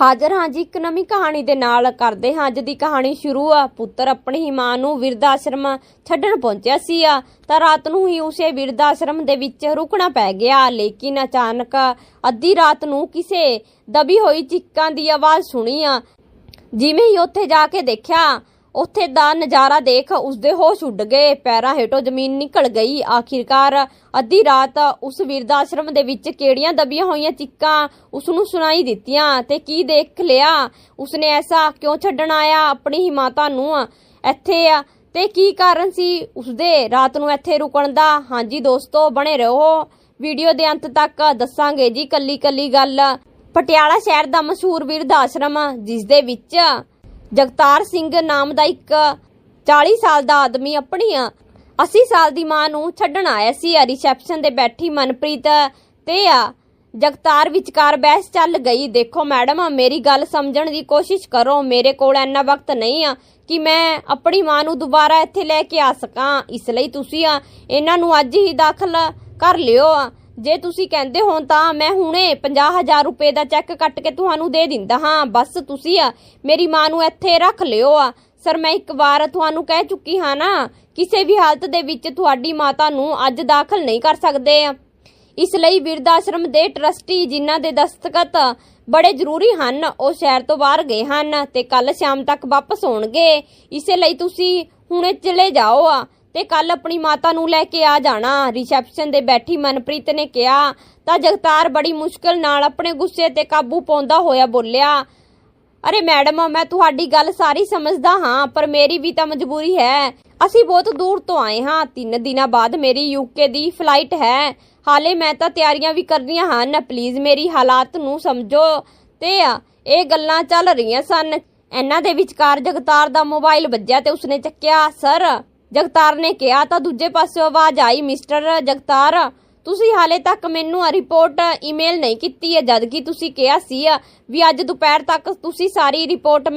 ਹਾਜ਼ਰ ਹਾਂ ਜੀ, ਇੱਕ ਨਵੀਂ ਕਹਾਣੀ ਦੇ ਨਾਲ ਕਰਦੇ ਹਾਂ। ਅੱਜ ਦੀ ਕਹਾਣੀ ਸ਼ੁਰੂ ਆ। ਪੁੱਤਰ ਆਪਣੀ ਹੀ ਮਾਂ ਨੂੰ ਵਿਰਧ ਆਸ਼ਰਮ ਛੱਡਣ ਪਹੁੰਚਿਆ ਸੀ ਆ। ਤਾਂ ਰਾਤ ਨੂੰ ਹੀ ਉਸੇ ਵਿਰਧ ਆਸ਼ਰਮ ਦੇ ਵਿੱਚ ਰੁਕਣਾ ਪੈ ਗਿਆ। ਲੇਕਿਨ ਅਚਾਨਕ ਅੱਧੀ ਰਾਤ ਨੂੰ ਕਿਸੇ ਦਬੀ ਹੋਈ ਚੀਕਾਂ ਦੀ ਆਵਾਜ਼ ਸੁਣੀ ਆ। ਜਿਵੇਂ ਹੀ ਉੱਥੇ ਜਾ ਕੇ ਦੇਖਿਆ ਉੱਥੇ ਦਾ ਨਜ਼ਾਰਾ ਦੇਖ ਉਸਦੇ ਹੋਸ਼ ਉੱਡ ਗਏ। ਪੈਰਾਂ ਹੇਠੋਂ ਜ਼ਮੀਨ ਨਿਕਲ ਗਈ। ਆਖਿਰਕਾਰ ਅੱਧੀ ਰਾਤ ਉਸ ਵਿਰਧ ਆਸ਼ਰਮ ਦੇ ਵਿੱਚ ਕਿਹੜੀਆਂ ਦਬੀਆਂ ਹੋਈਆਂ ਚੀਕਾਂ ਉਸ ਨੂੰ ਸੁਣਾਈ ਦਿੱਤੀਆਂ ਤੇ ਕੀ ਦੇਖ ਲਿਆ? ਉਸਨੇ ਐਸਾ ਕਿਉਂ ਛੱਡਣ ਆਇਆ ਆਪਣੀ ਹੀ ਮਾਤਾ ਨੂੰ ਇੱਥੇ? ਤੇ ਕੀ ਕਾਰਨ ਸੀ ਉਸਦੇ ਰਾਤ ਨੂੰ ਇੱਥੇ ਰੁਕਣ ਦਾ? ਹਾਂਜੀ ਦੋਸਤੋ, ਬਣੇ ਰਹੋ। ਵੀਡੀਓ ਦੇ ਅੰਤ ਤੱਕ ਦੱਸਾਂਗੇ ਜੀ ਕੱਲੀ ਕੱਲੀ ਗੱਲ। ਪਟਿਆਲਾ ਸ਼ਹਿਰ ਦਾ ਮਸ਼ਹੂਰ ਵਿਰਧ ਆਸ਼ਰਮ ਜਿਸ ਦੇ ਵਿੱਚ ਜਗਤਾਰ ਸਿੰਘ ਨਾਮ ਦਾ ਇੱਕ 40 ਸਾਲ ਦਾ ਆਦਮੀ ਆਪਣੀ 80 ਸਾਲ ਦੀ ਮਾਂ ਨੂੰ ਛੱਡਣ ਆਇਆ ਸੀ। ਰਿਸੈਪਸ਼ਨ ਤੇ ਬੈਠੀ ਮਨਪ੍ਰੀਤ ਤੇ ਆ ਜਗਤਾਰ ਵਿਚਕਾਰ ਬਹਿਸ ਚੱਲ ਗਈ। ਦੇਖੋ ਮੈਡਮ ਮੇਰੀ ਗੱਲ ਸਮਝਣ ਦੀ ਕੋਸ਼ਿਸ਼ ਕਰੋ। ਮੇਰੇ ਕੋਲ ਇੰਨਾ ਵਕਤ ਨਹੀਂ ਆ ਕਿ ਮੈਂ ਆਪਣੀ ਮਾਂ ਨੂੰ ਦੁਬਾਰਾ ਇੱਥੇ ਲੈ ਕੇ ਆ ਸਕਾਂ। ਇਸ ਲਈ ਤੁਸੀਂ ਇਹਨਾਂ ਨੂੰ ਅੱਜ ਹੀ ਦਾਖਲ ਕਰ ਲਿਓ। ਆ ਜੇ ਤੁਸੀਂ ਕਹਿੰਦੇ ਹੋ ਤਾਂ ਮੈਂ ਹੁਣੇ 50000 ਰੁਪਏ ਦਾ ਚੈੱਕ ਕੱਟ ਕੇ ਤੁਹਾਨੂੰ ਦੇ ਦਿੰਦਾ ਹਾਂ। ਬਸ ਤੁਸੀਂ ਮੇਰੀ ਮਾਂ ਨੂੰ ਇੱਥੇ ਰੱਖ ਲਿਓ ਆ। ਸਰ, ਮੈਂ ਇੱਕ ਵਾਰ ਤੁਹਾਨੂੰ ਕਹਿ ਚੁੱਕੀ ਹਾਂ ਨਾ, ਕਿਸੇ ਵੀ ਹਾਲਤ ਦੇ ਵਿੱਚ ਤੁਹਾਡੀ ਮਾਤਾ ਨੂੰ ਅੱਜ ਦਾਖਲ ਨਹੀਂ ਕਰ ਸਕਦੇ ਇਸ ਲਈ ਬਿਰਧ ਆਸ਼ਰਮ ਦੇ ਟਰਸਟੀ ਜਿਨ੍ਹਾਂ ਦੇ ਦਸਤਖਤ ਬੜੇ ਜ਼ਰੂਰੀ ਹਨ, ਉਹ ਸ਼ਹਿਰ ਤੋਂ ਬਾਹਰ ਗਏ ਹਨ ਤੇ ਕੱਲ ਸ਼ਾਮ ਤੱਕ ਵਾਪਸ ਆਉਣਗੇ। ਇਸੇ ਲਈ ਤੁਸੀਂ ਹੁਣੇ ਚਲੇ ਜਾਓ ਆ। ਤੇ ਕੱਲ ਆਪਣੀ ਮਾਤਾ ਨੂੰ ਲੈ ਕੇ ਆ ਜਾਣਾ। ਰਿਸੈਪਸ਼ਨ ਦੇ ਬੈਠੀ ਮਨਪ੍ਰੀਤ ਨੇ ਕਿਹਾ, ਤਾਂ ਜਗਤਾਰ ਬੜੀ ਮੁਸ਼ਕਲ ਨਾਲ ਆਪਣੇ ਗੁੱਸੇ ਤੇ ਕਾਬੂ ਪਾਉਂਦਾ ਹੋਇਆ ਬੋਲਿਆ, ਅਰੇ ਮੈਡਮ, ਮੈਂ ਤੁਹਾਡੀ ਗੱਲ ਸਾਰੀ ਸਮਝਦਾ ਹਾਂ, ਪਰ ਮੇਰੀ ਵੀ ਤਾਂ ਮਜਬੂਰੀ ਹੈ। ਅਸੀਂ ਬਹੁਤ ਦੂਰ ਤੋਂ ਆਏ ਹਾਂ। ਤਿੰਨ ਦਿਨਾਂ ਬਾਅਦ ਮੇਰੀ ਯੂਕੇ ਦੀ ਫਲਾਈਟ ਹੈ। ਹਾਲੇ ਮੈਂ ਤਾਂ ਤਿਆਰੀਆਂ ਵੀ ਕਰਨੀਆਂ ਹਨ। ਪਲੀਜ਼ ਮੇਰੀ ਹਾਲਾਤ ਨੂੰ ਸਮਝੋ। ਤੇ ਇਹ ਗੱਲਾਂ ਚੱਲ ਰਹੀਆਂ ਸਨ। ਇਹਨਾਂ ਦੇ ਵਿਚਕਾਰ ਜਗਤਾਰ ਦਾ ਮੋਬਾਈਲ ਵੱਜਿਆ ਤੇ ਉਸਨੇ ਚੱਕਿਆ ਸਰ ਜਗਤਾਰ ਨੇ ਕਿਹਾ ਤਾਂ ਦੂਜੇ ਪਾਸੇ ਆਵਾਜ਼ ਆਈ, ਮਿਸਟਰ ਜਗਤਾਰ, ਤੁਸੀਂ ਹਾਲੇ ਤੱਕ ਮੈਨੂੰ ਰਿਪੋਰਟ ਈਮੇਲ ਨਹੀਂ ਕੀਤੀ ਹੈ ਜਦ ਕਿ ਤੁਸੀਂ ਕਿਹਾ ਸੀ ਵੀ ਅੱਜ ਦੁਪਹਿਰ ਤੱਕ ਤੁਸੀਂ ਸਾਰੀ ਰਿਪੋਰਟ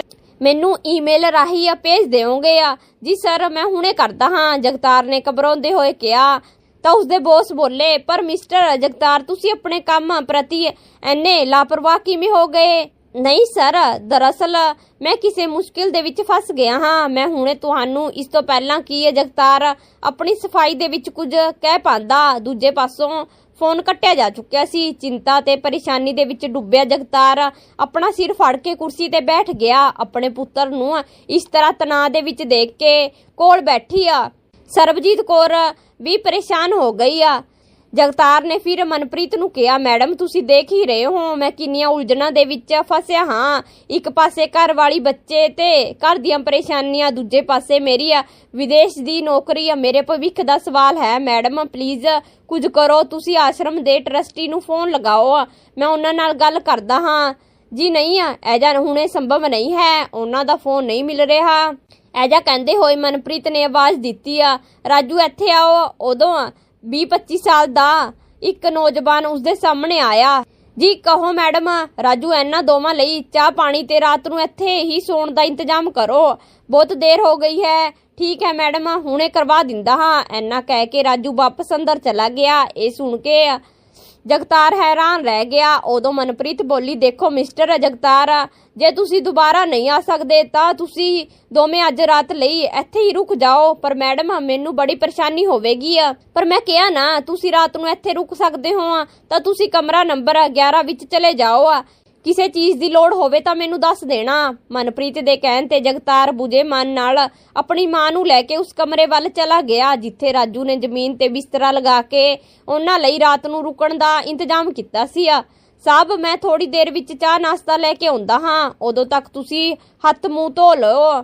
ਮੈਨੂੰ ਈਮੇਲ ਰਾਹੀਂ ਭੇਜ ਦਿਓਗੇ ਆ। ਜੀ ਸਰ ਮੈਂ ਹੁਣੇ ਕਰਦਾ ਹਾਂ, ਜਗਤਾਰ ਨੇ ਘਬਰਾਉਂਦੇ ਹੋਏ ਕਿਹਾ। ਤਾਂ ਉਸਦੇ ਬੌਸ ਬੋਲੇ, ਪਰ ਮਿਸਟਰ ਜਗਤਾਰ, ਤੁਸੀਂ ਆਪਣੇ ਕੰਮ ਪ੍ਰਤੀ ਐਨੇ ਲਾਪਰਵਾਹ ਕਿਵੇਂ ਹੋ ਗਏ? ਨਹੀਂ, ਸਰ, ਦਰਅਸਲ ਮੈਂ ਕਿਸੇ ਮੁਸ਼ਕਿਲ ਦੇ ਵਿੱਚ ਫਸ ਗਿਆ ਹਾਂ। ਮੈਂ ਹੁਣੇ ਤੁਹਾਨੂੰ ਇਸ ਤੋਂ ਪਹਿਲਾਂ ਕੀ ਹੈ ਜਗਤਾਰ ਆਪਣੀ ਸਫ਼ਾਈ ਦੇ ਵਿੱਚ ਕੁਝ ਕਹਿ ਪਾਂਦਾ, ਦੂਜੇ ਪਾਸੋਂ ਫੋਨ ਕੱਟਿਆ ਜਾ ਚੁੱਕਿਆ ਸੀ। ਚਿੰਤਾ ਤੇ ਪਰੇਸ਼ਾਨੀ ਦੇ ਵਿੱਚ ਡੁੱਬਿਆ ਜਗਤਾਰ ਆਪਣਾ ਸਿਰ ਫੜ ਕੇ ਕੁਰਸੀ ਤੇ ਬੈਠ ਗਿਆ। ਆਪਣੇ ਪੁੱਤਰ ਨੂੰ ਇਸ ਤਰ੍ਹਾਂ ਤਣਾਅ ਦੇ ਵਿੱਚ ਦੇਖ ਕੇ ਕੋਲ ਬੈਠੀ ਆ। ਸਰਬਜੀਤ ਕੌਰ ਵੀ ਪਰੇਸ਼ਾਨ ਹੋ ਗਈ ਆ। ਜਗਤਾਰ ਨੇ ਫਿਰ ਮਨਪ੍ਰੀਤ ਨੂੰ ਕਿਹਾ, ਮੈਡਮ, ਤੁਸੀਂ ਦੇਖ ਹੀ ਰਹੇ ਹੋ, ਮੈਂ ਕਿੰਨੀਆਂ ਉਲਝਣਾਂ ਦੇ ਵਿੱਚ ਫਸਿਆ ਹਾਂ। ਇੱਕ ਪਾਸੇ ਘਰ ਵਾਲੀ ਬੱਚੇ ਤੇ ਘਰ ਦੀਆਂ ਪਰੇਸ਼ਾਨੀਆਂ, ਦੂਜੇ ਪਾਸੇ ਮੇਰੀ ਆ ਵਿਦੇਸ਼ ਦੀ ਨੌਕਰੀ ਆ। ਮੇਰੇ ਭਵਿੱਖ ਦਾ ਸਵਾਲ ਹੈ, ਮੈਡਮ, ਪਲੀਜ਼ ਕੁਝ ਕਰੋ। ਤੁਸੀਂ ਆਸ਼ਰਮ ਦੇ ਟਰਸਟੀ ਨੂੰ ਫੋਨ ਲਗਾਓ। ਮੈਂ ਉਹਨਾਂ ਨਾਲ ਗੱਲ ਕਰਦਾ ਹਾਂ। ਜੀ ਨਹੀਂ ਆ ਐਜਾ ਹੁਣੇ ਸੰਭਵ ਨਹੀਂ ਹੈ। ਉਹਨਾਂ ਦਾ ਫੋਨ ਨਹੀਂ ਮਿਲ ਰਿਹਾ। ਐਜਾ ਕਹਿੰਦੇ ਹੋਏ ਮਨਪ੍ਰੀਤ ਨੇ ਆਵਾਜ਼ ਦਿੱਤੀ ਆ, ਰਾਜੂ, ਇੱਥੇ ਆਓ। ਉਦੋਂ 20-25 ਸਾਲ ਦਾ ਇੱਕ ਨੌਜਵਾਨ ਉਸਦੇ ਸਾਹਮਣੇ ਆਇਆ। ਜੀ ਕਹੋ ਮੈਡਮ, ਰਾਜੂ ਇਹਨਾਂ ਦੋਵਾਂ ਲਈ ਚਾਹ ਪਾਣੀ ਤੇ ਰਾਤ ਨੂੰ ਇੱਥੇ ਹੀ ਸੌਣ ਦਾ ਇੰਤਜ਼ਾਮ ਕਰੋ। ਬਹੁਤ ਦੇਰ ਹੋ ਗਈ ਹੈ। ਠੀਕ ਹੈ ਮੈਡਮ, ਹੁਣੇ ਕਰਵਾ ਦਿੰਦਾ ਹਾਂ। ਐਨਾ ਕਹਿ ਕੇ ਰਾਜੂ ਵਾਪਸ ਅੰਦਰ ਚਲਾ ਗਿਆ। ਇਹ ਸੁਣ ਕੇ ਜਗਤਾਰ ਹੈਰਾਨ ਰਹਿ ਗਿਆ। ਉਦੋਂ ਮਨਪ੍ਰੀਤ ਬੋਲੀ, ਦੇਖੋ ਮਿਸਟਰ ਜਗਤਾਰ, ਜੇ ਤੁਸੀਂ ਦੁਬਾਰਾ ਨਹੀਂ ਆ ਸਕਦੇ, ਤਾਂ ਤੁਸੀਂ ਦੋਵੇਂ ਅੱਜ ਰਾਤ ਲਈ ਇੱਥੇ ਹੀ ਰੁਕ ਜਾਓ। ਪਰ ਮੈਡਮ, ਮੈਨੂੰ ਬੜੀ ਪਰੇਸ਼ਾਨੀ ਹੋਵੇਗੀ। ਆ ਪਰ ਮੈਂ ਕਿਹਾ ਨਾ, ਤੁਸੀਂ ਰਾਤ ਨੂੰ ਇੱਥੇ ਰੁਕ ਸਕਦੇ ਹੋ, ਤਾਂ ਤੁਸੀਂ ਕਮਰਾ ਨੰਬਰ 11 ਵਿੱਚ ਚਲੇ ਜਾਓ। ਆ ਕਿਸੇ ਚੀਜ਼ ਦੀ ਲੋੜ ਹੋਵੇ ਤਾਂ ਮੈਨੂੰ ਦੱਸ ਦੇਣਾ। ਮਨਪ੍ਰੀਤ ਦੇ ਕਹਿਣ ਤੇ ਜਗਤਾਰ ਬੁਝੇ ਮਨ ਨਾਲ ਆਪਣੀ ਮਾਂ ਨੂੰ ਲੈ ਕੇ ਉਸ ਕਮਰੇ ਵੱਲ ਚਲਾ ਗਿਆ, ਜਿੱਥੇ ਰਾਜੂ ਨੇ ਜ਼ਮੀਨ ਤੇ ਬਿਸਤਰਾ ਲਗਾ ਕੇ ਉਹਨਾਂ ਲਈ ਰਾਤ ਨੂੰ ਰੁਕਣ ਦਾ ਇੰਤਜ਼ਾਮ ਕੀਤਾ ਸੀ। ਆ ਸਾਬ, ਮੈਂ ਥੋੜੀ ਦੇਰ ਵਿੱਚ ਚਾਹ ਨਾਸ਼ਤਾ ਲੈ ਕੇ ਆਉਂਦਾ ਹਾਂ। ਉਦੋਂ ਤੱਕ ਤੁਸੀਂ ਹੱਥ ਮੂੰਹ ਧੋ ਲਓ।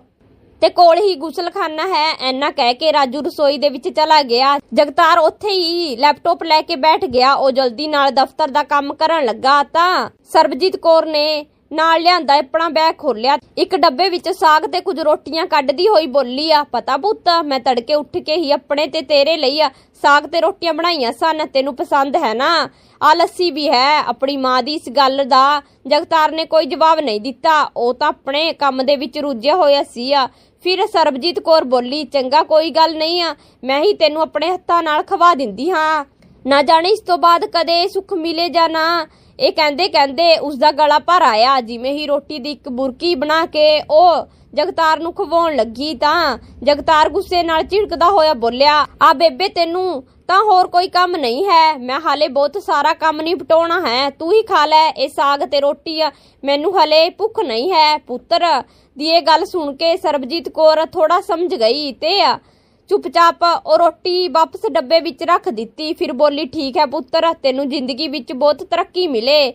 ਤੇ ਕੋਲ ਹੀ ਗੁਸਲਖਾਨਾ ਹੈ। ਐਨਾ ਕਹਿ ਕੇ ਰਾਜੂ ਰਸੋਈ ਦੇ ਵਿੱਚ ਚਲਾ ਗਿਆ। ਜਗਤਾਰ ਉੱਥੇ ਹੀ ਲੈਪਟਾਪ ਲੈ ਕੇ ਬੈਠ ਗਿਆ। ਉਹ ਜਲਦੀ ਨਾਲ ਦਫ਼ਤਰ ਦਾ ਕੰਮ ਕਰਨ ਲੱਗਾ ਤਾਂ ਸਰਬਜੀਤ ਕੌਰ ਨੇ ਨਾਲ ਲਿਆਂਦਾ ਆਪਣਾ ਬੈਗ ਖੋਲਿਆ ਇੱਕ ਡੱਬੇ ਵਿੱਚ ਸਾਗ ਤੇ ਕੁਝ ਰੋਟੀਆਂ ਕੱਢਦੀ ਹੋਈ ਬੋਲੀ ਆ ਪਤਾ ਪੁੱਤ, ਮੈਂ ਤੜਕੇ ਉੱਠ ਕੇ ਹੀ ਆਪਣੇ ਤੇ ਤੇਰੇ ਲਈ ਆ ਸਾਗ ਤੇ ਰੋਟੀਆਂ ਬਣਾਈਆਂ ਸਨ। ਤੈਨੂੰ ਪਸੰਦ ਹੈ ਨਾ? ਆ ਲੱਸੀ ਵੀ ਹੈ। ਆਪਣੀ ਮਾਂ ਦੀ ਇਸ ਗੱਲ ਦਾ ਜਗਤਾਰ ਨੇ ਕੋਈ ਜਵਾਬ ਨਹੀਂ ਦਿੱਤਾ। ਉਹ ਤਾਂ ਆਪਣੇ ਕੰਮ ਦੇ ਵਿੱਚ ਰੁੱਝਿਆ ਹੋਇਆ ਸੀ ਆ। ਫਿਰ ਸਰਬਜੀਤ ਕੌਰ ਬੋਲੀ, ਚੰਗਾ, ਕੋਈ ਗੱਲ ਨਹੀਂ ਆ, ਮੈਂ ਹੀ ਤੈਨੂੰ ਆਪਣੇ ਹੱਥਾਂ ਨਾਲ ਖਵਾ ਦਿੰਦੀ ਹਾਂ। ਨਾ ਜਾਣੇ ਇਸ ਤੋਂ ਬਾਅਦ ਕਦੇ ਸੁੱਖ ਮਿਲੇ ਜਾਂ ਨਾ। ਇਹ ਕਹਿੰਦੇ ਕਹਿੰਦੇ ਉਸ ਦਾ ਗਲਾ ਭਰ ਆਇਆ, ਜਿਵੇਂ ਹੀ ਰੋਟੀ ਦੀ ਇੱਕ ਬੁਰਕੀ ਬਣਾ ਕੇ ਉਹ ਜਗਤਾਰ ਨੂੰ ਖਵਾਉਣ ਲੱਗੀ ਤਾਂ ਜਗਤਾਰ ਗੁੱਸੇ ਨਾਲ ਝਿੜਕਦਾ ਹੋਇਆ ਬੋਲਿਆ, ਆ ਬੇਬੇ ਤੈਨੂੰ ਤਾਂ ਹੋਰ ਕੋਈ ਕੰਮ ਨਹੀਂ ਹੈ। ਮੈਂ ਹਾਲੇ ਬਹੁਤ ਸਾਰਾ ਕੰਮ ਨਿਪਟਾਉਣਾ ਹੈ। ਤੂੰ ਹੀ ਖਾ ਲੈ, ਇਹ ਸਾਗ ਤੇ ਰੋਟੀ ਆ। ਮੈਨੂੰ ਹਲੇ ਭੁੱਖ ਨਹੀਂ ਹੈ, ਪੁੱਤਰ। ਦੀ ਇਹ ਗੱਲ ਸੁਣ ਕੇ ਸਰਬਜੀਤ ਕੌਰ ਥੋੜਾ ਸਮਝ ਗਈ ਤੇ ਚੁੱਪਚਾਪ ਉਹ ਰੋਟੀ ਵਾਪਸ ਡੱਬੇ ਵਿੱਚ ਰੱਖ ਦਿੱਤੀ। ਫਿਰ ਬੋਲੀ, ਠੀਕ ਹੈ ਪੁੱਤਰ, ਤੈਨੂੰ ਜ਼ਿੰਦਗੀ ਵਿੱਚ ਬਹੁਤ ਤਰੱਕੀ ਮਿਲੇ।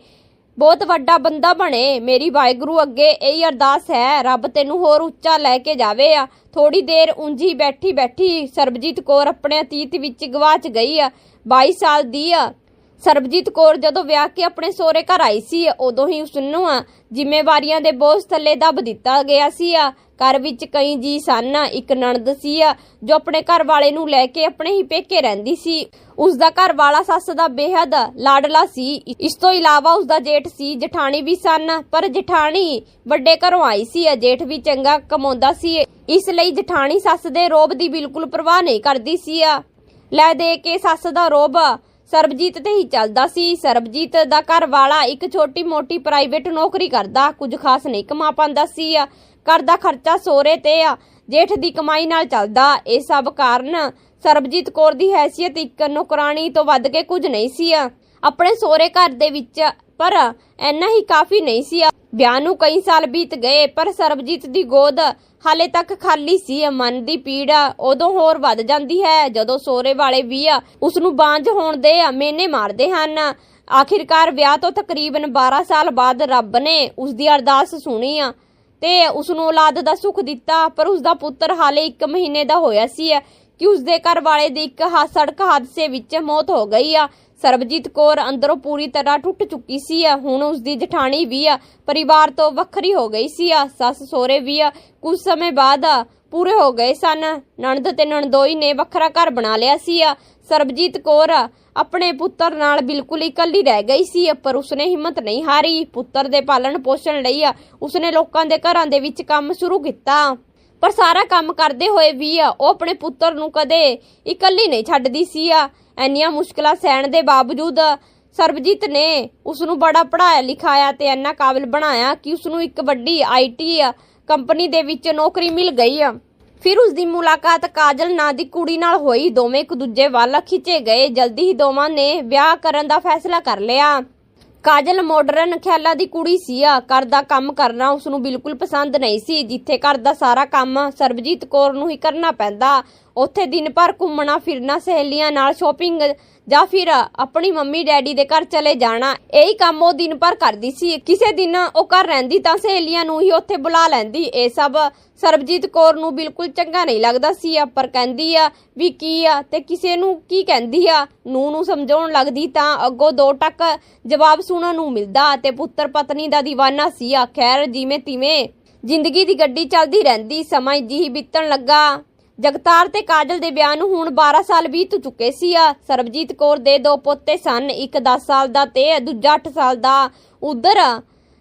ਬਹੁਤ ਵੱਡਾ ਬੰਦਾ ਬਣੇ। ਮੇਰੀ ਵਾਹਿਗੁਰੂ ਅੱਗੇ ਇਹੀ ਅਰਦਾਸ ਹੈ, ਰੱਬ ਤੈਨੂੰ ਹੋਰ ਉੱਚਾ ਲੈ ਕੇ ਜਾਵੇ ਆ। ਥੋੜੀ ਦੇਰ ਉਂਝੀ ਬੈਠੀ ਬੈਠੀ ਸਰਬਜੀਤ ਕੌਰ ਆਪਣੇ ਅਤੀਤ ਵਿੱਚ ਗਵਾਚ ਗਈ ਆ 22 ਸਾਲ ਦੀ ਆ। ਸਰਬਜੀਤ ਕੌਰ ਜਦੋਂ ਵਿਆਹ ਕੇ ਆਪਣੇ ਸਹੁਰੇ ਘਰ ਆਈ ਸੀ, ਉਦੋਂ ਹੀ ਉਸ ਨੂੰ ਜ਼ਿੰਮੇਵਾਰੀਆਂ ਦੇ ਬੋਝ ਥੱਲੇ ਦੱਬ ਦਿੱਤਾ ਗਿਆ ਸੀ ਆ। ਘਰ ਵਿੱਚ ਕਈ ਜੀ ਸਨ, ਇੱਕ ਨਣਦ ਸੀ ਜੋ ਆਪਣੇ ਘਰ ਵਾਲੇ ਨੂੰ ਲੈ ਕੇ ਆਪਣੇ ਹੀ ਪੇਕੇ ਰਹਿੰਦੀ ਸੀ। ਉਸ ਦਾ ਘਰ ਵਾਲਾ ਸੱਸ ਦਾ ਬੇਹੱਦ ਲਾਡਲਾ ਸੀ। ਇਸ ਤੋਂ ਇਲਾਵਾ ਉਸ ਦਾ ਜੇਠ ਸੀ, ਜਠਾਣੀ ਵੀ ਸਨ, ਪਰ ਜਠਾਣੀ ਵੱਡੇ ਘਰੋਂ ਆਈ ਸੀ ਜੇਠ ਵੀ ਚੰਗਾ ਕਮਾਉਂਦਾ ਸੀ। ਇਸ ਲਈ ਜਠਾਣੀ ਸੱਸ ਦੇ ਰੋਬ ਦੀ ਬਿਲਕੁਲ ਪਰਵਾਹ ਨਹੀਂ ਕਰਦੀ ਸੀ ਆ। ਲੈ ਦੇ ਕੇ ਸੱਸ ਦਾ ਰੋਬ ਸਰਬਜੀਤ ਤੇ ਹੀ ਚੱਲਦਾ ਸੀ। ਸਰਬਜੀਤ ਦਾ ਘਰ ਵਾਲਾ ਇੱਕ ਛੋਟੀ ਮੋਟੀ ਪ੍ਰਾਈਵੇਟ ਨੌਕਰੀ ਕਰਦਾ, ਕੁਝ ਖਾਸ ਨਹੀਂ ਕਮਾ ਪਾਉਂਦਾ ਸੀ ਘਰ ਦਾ ਖਰਚਾ ਸੋਰੇ ਤੇ ਆ, ਜੇਠ ਦੀ ਕਮਾਈ ਨਾਲ ਚੱਲਦਾ। ਇਹ ਸਭ ਕਾਰਨ ਸਰਬਜੀਤ ਕੌਰ ਦੀ ਹੈਸੀਅਤ ਇੱਕ ਨੌਕਰਾਨੀ ਤੋਂ ਵੱਧ ਕੇ ਕੁਝ ਨਹੀਂ ਸੀ ਆਪਣੇ ਸੋਰੇ ਘਰ ਦੇ ਵਿੱਚ ਪਰ ਐਨਾ ਹੀ ਕਾਫੀ ਨਹੀਂ ਸੀ ਵਿਆਹ ਨੂੰ ਕਈ ਸਾਲ ਬੀਤ ਗਏ, ਪਰ ਸਰਬਜੀਤ ਦੀ ਗੋਦ ਹਾਲੇ ਤੱਕ ਖਾਲੀ ਸੀ ਮਨ ਦੀ ਪੀੜ ਉਦੋਂ ਹੋਰ ਵੱਧ ਜਾਂਦੀ ਹੈ, ਜਦੋਂ ਸੋਰੇ ਵਾਲੇ ਵੀ ਆ ਉਸ ਨੂੰ ਬਾਂਝ ਹੋਣ ਦੇ ਮੇਨੇ ਮਾਰਦੇ ਹਨ। ਆਖਿਰਕਾਰ ਵਿਆਹ ਤੋਂ ਤਕਰੀਬਨ 12 ਸਾਲ ਬਾਅਦ ਰੱਬ ਨੇ ਉਸ ਦੀ ਅਰਦਾਸ ਸੁਣੀ ਆ। ਤੇ ਉਸ ਨੂੰ ਔਲਾਦ ਦਾ ਸੁੱਖ ਦਿੱਤਾ, ਪਰ ਉਸ ਦਾ ਪੁੱਤਰ ਹਾਲੇ 1 ਮਹੀਨੇ ਦਾ ਹੋਇਆ ਸੀ ਕਿ ਉਸ ਦੇ ਘਰ ਵਾਲੇ ਦੀ ਇੱਕ ਸੜਕ ਹਾਦਸੇ ਵਿੱਚ ਮੌਤ ਹੋ ਗਈ ਆ। ਸਰਬਜੀਤ ਕੌਰ ਅੰਦਰੋਂ ਪੂਰੀ ਤਰ੍ਹਾਂ ਟੁੱਟ ਚੁੱਕੀ ਸੀ ਆ ਹੁਣ ਉਸ ਦੀ ਜਠਾਣੀ ਵੀ ਆ, ਪਰਿਵਾਰ ਤੋਂ ਵੱਖਰੀ ਹੋ ਗਈ ਸੀ ਆ ਸੱਸ ਸੋਹਰੇ ਵੀ ਆ। ਕੁਝ ਸਮੇਂ ਬਾਅਦ ਪੂਰੇ ਹੋ ਗਏ ਸਨ। ਨਣਦ ਤੇ ਨਣਦੋਈ ਨੇ ਵੱਖਰਾ ਘਰ ਬਣਾ ਲਿਆ ਸੀ। ਸਰਬਜੀਤ ਕੌਰ ਆਪਣੇ ਪੁੱਤਰ ਨਾਲ ਬਿਲਕੁਲ ਇਕੱਲੀ ਰਹਿ ਗਈ ਸੀ, ਪਰ ਉਸਨੇ ਹਿੰਮਤ ਨਹੀਂ ਹਾਰੀ। ਪੁੱਤਰ ਦੇ ਪਾਲਣ ਪੋਸ਼ਣ ਲਈ ਉਸਨੇ ਲੋਕਾਂ ਦੇ ਘਰਾਂ ਦੇ ਵਿੱਚ ਕੰਮ ਸ਼ੁਰੂ ਕੀਤਾ। ਪਰ ਸਾਰਾ ਕੰਮ ਕਰਦੇ ਹੋਏ ਵੀ ਉਹ ਆਪਣੇ ਪੁੱਤਰ ਨੂੰ ਕਦੇ ਇਕੱਲੀ ਨਹੀਂ ਛੱਡਦੀ ਸੀ। ਐਨੀਆਂ ਇੰਨੀਆਂ ਮੁਸ਼ਕਲਾਂ ਸਹਿਣ ਦੇ ਬਾਵਜੂਦ ਸਰਬਜੀਤ ਨੇ ਉਸ ਨੂੰ ਬੜਾ ਪੜਾਇਆ ਲਿਖਾਇਆ ਤੇ ਇੰਨਾ ਕਾਬਿਲ ਬਣਾਇਆ ਕਿ ਉਸ ਨੂੰ ਇੱਕ ਵੱਡੀ ਆਈਟੀ ਕੰਪਨੀ ਦੇ ਵਿੱਚ ਨੌਕਰੀ ਮਿਲ ਗਈ ਫਿਰ ਉਸ ਦੀ ਮੁਲਾਕਾਤ ਕਾਜਲ ਨਾਂ ਦੀ ਕੁੜੀ ਨਾਲ ਹੋਈ। ਦੋਵੇਂ ਇੱਕ ਦੂਜੇ ਵੱਲ ਖਿੱਚੇ ਗਏ। ਜਲਦੀ ਹੀ ਦੋਵਾਂ ਨੇ ਵਿਆਹ ਕਰਨ ਦਾ ਫੈਸਲਾ ਕਰ ਲਿਆ। ਕਾਜਲ ਮਾਡਰਨ ਖਿਆਲਾਂ ਦੀ ਕੁੜੀ ਸੀ ਆ। ਘਰ ਦਾ ਕੰਮ ਕਰਨਾ ਉਸ ਨੂੰ ਬਿਲਕੁਲ ਪਸੰਦ ਨਹੀਂ ਸੀ, ਜਿੱਥੇ ਘਰ ਦਾ ਸਾਰਾ ਕੰਮ ਸਰਬਜੀਤ ਕੌਰ ਨੂੰ ਹੀ ਕਰਨਾ ਪੈਂਦਾ। ਉੱਥੇ ਦਿਨ ਭਰ ਘੁੰਮਣਾ, ਫਿਰਨਾ, ਸਹੇਲੀਆਂ ਨਾਲ ਸ਼ਾਪਿੰਗ ਜਾਂ ਫਿਰ ਆਪਣੀ ਮੰਮੀ, ਡੈਡੀ ਦੇ ਘਰ ਚਲੇ ਜਾਣਾ, ਇਹੀ ਕੰਮ ਉਹ ਦਿਨ ਭਰ ਕਰਦੀ ਸੀ। ਕਿਸੇ ਦਿਨ ਉਹ ਘਰ ਰਹਿੰਦੀ ਤਾਂ ਸਹੇਲੀਆਂ ਨੂੰ ਹੀ ਉੱਥੇ ਬੁਲਾ ਲੈਂਦੀ। ਇਹ ਸਭ ਸਰਬਜੀਤ ਕੌਰ ਨੂੰ ਬਿਲਕੁਲ ਚੰਗਾ ਨਹੀਂ ਲੱਗਦਾ ਸੀ। ਪਰ ਕਹਿੰਦੀ ਆ ਵੀ ਕੀ ਆ ਤੇ ਕਿਸੇ ਨੂੰ ਕੀ ਕਹਿੰਦੀ ਆ? ਨੂੰ ਨੂੰ ਸਮਝਾਉਣ ਲੱਗਦੀ ਤਾਂ ਅੱਗੋਂ ਦੋ ਟੱਕ ਜਵਾਬ ਸੁਣਨ ਨੂੰ ਮਿਲਦਾ ਤੇ ਪੁੱਤਰ ਪਤਨੀ ਦਾ دیਵਾਨਾ ਸੀ। ਆ ਖੈਰ ਜਿਵੇਂ ਤਿਵੇਂ ਜ਼ਿੰਦਗੀ ਦੀ ਗੱਡੀ ਚੱਲਦੀ ਰਹਿੰਦੀ, ਸਮਾਂ ਜੀ ਬੀਤਣ ਲੱਗਾ। ਜਗਤਾਰ ਤੇ ਕਾਜਲ ਦੇ ਵਿਆਹ ਨੂੰ ਹੁਣ 12 ਸਾਲ ਬੀਤ ਚੁੱਕੇ ਸੀ ਆ। ਸਰਬਜੀਤ ਕੌਰ ਦੇ ਦੋ ਪੋਤੇ ਸਨ, ਇੱਕ 10 ਸਾਲ ਦਾ ਤੇ ਦੂਜਾ 8 ਸਾਲ ਦਾ ਉਧਰ।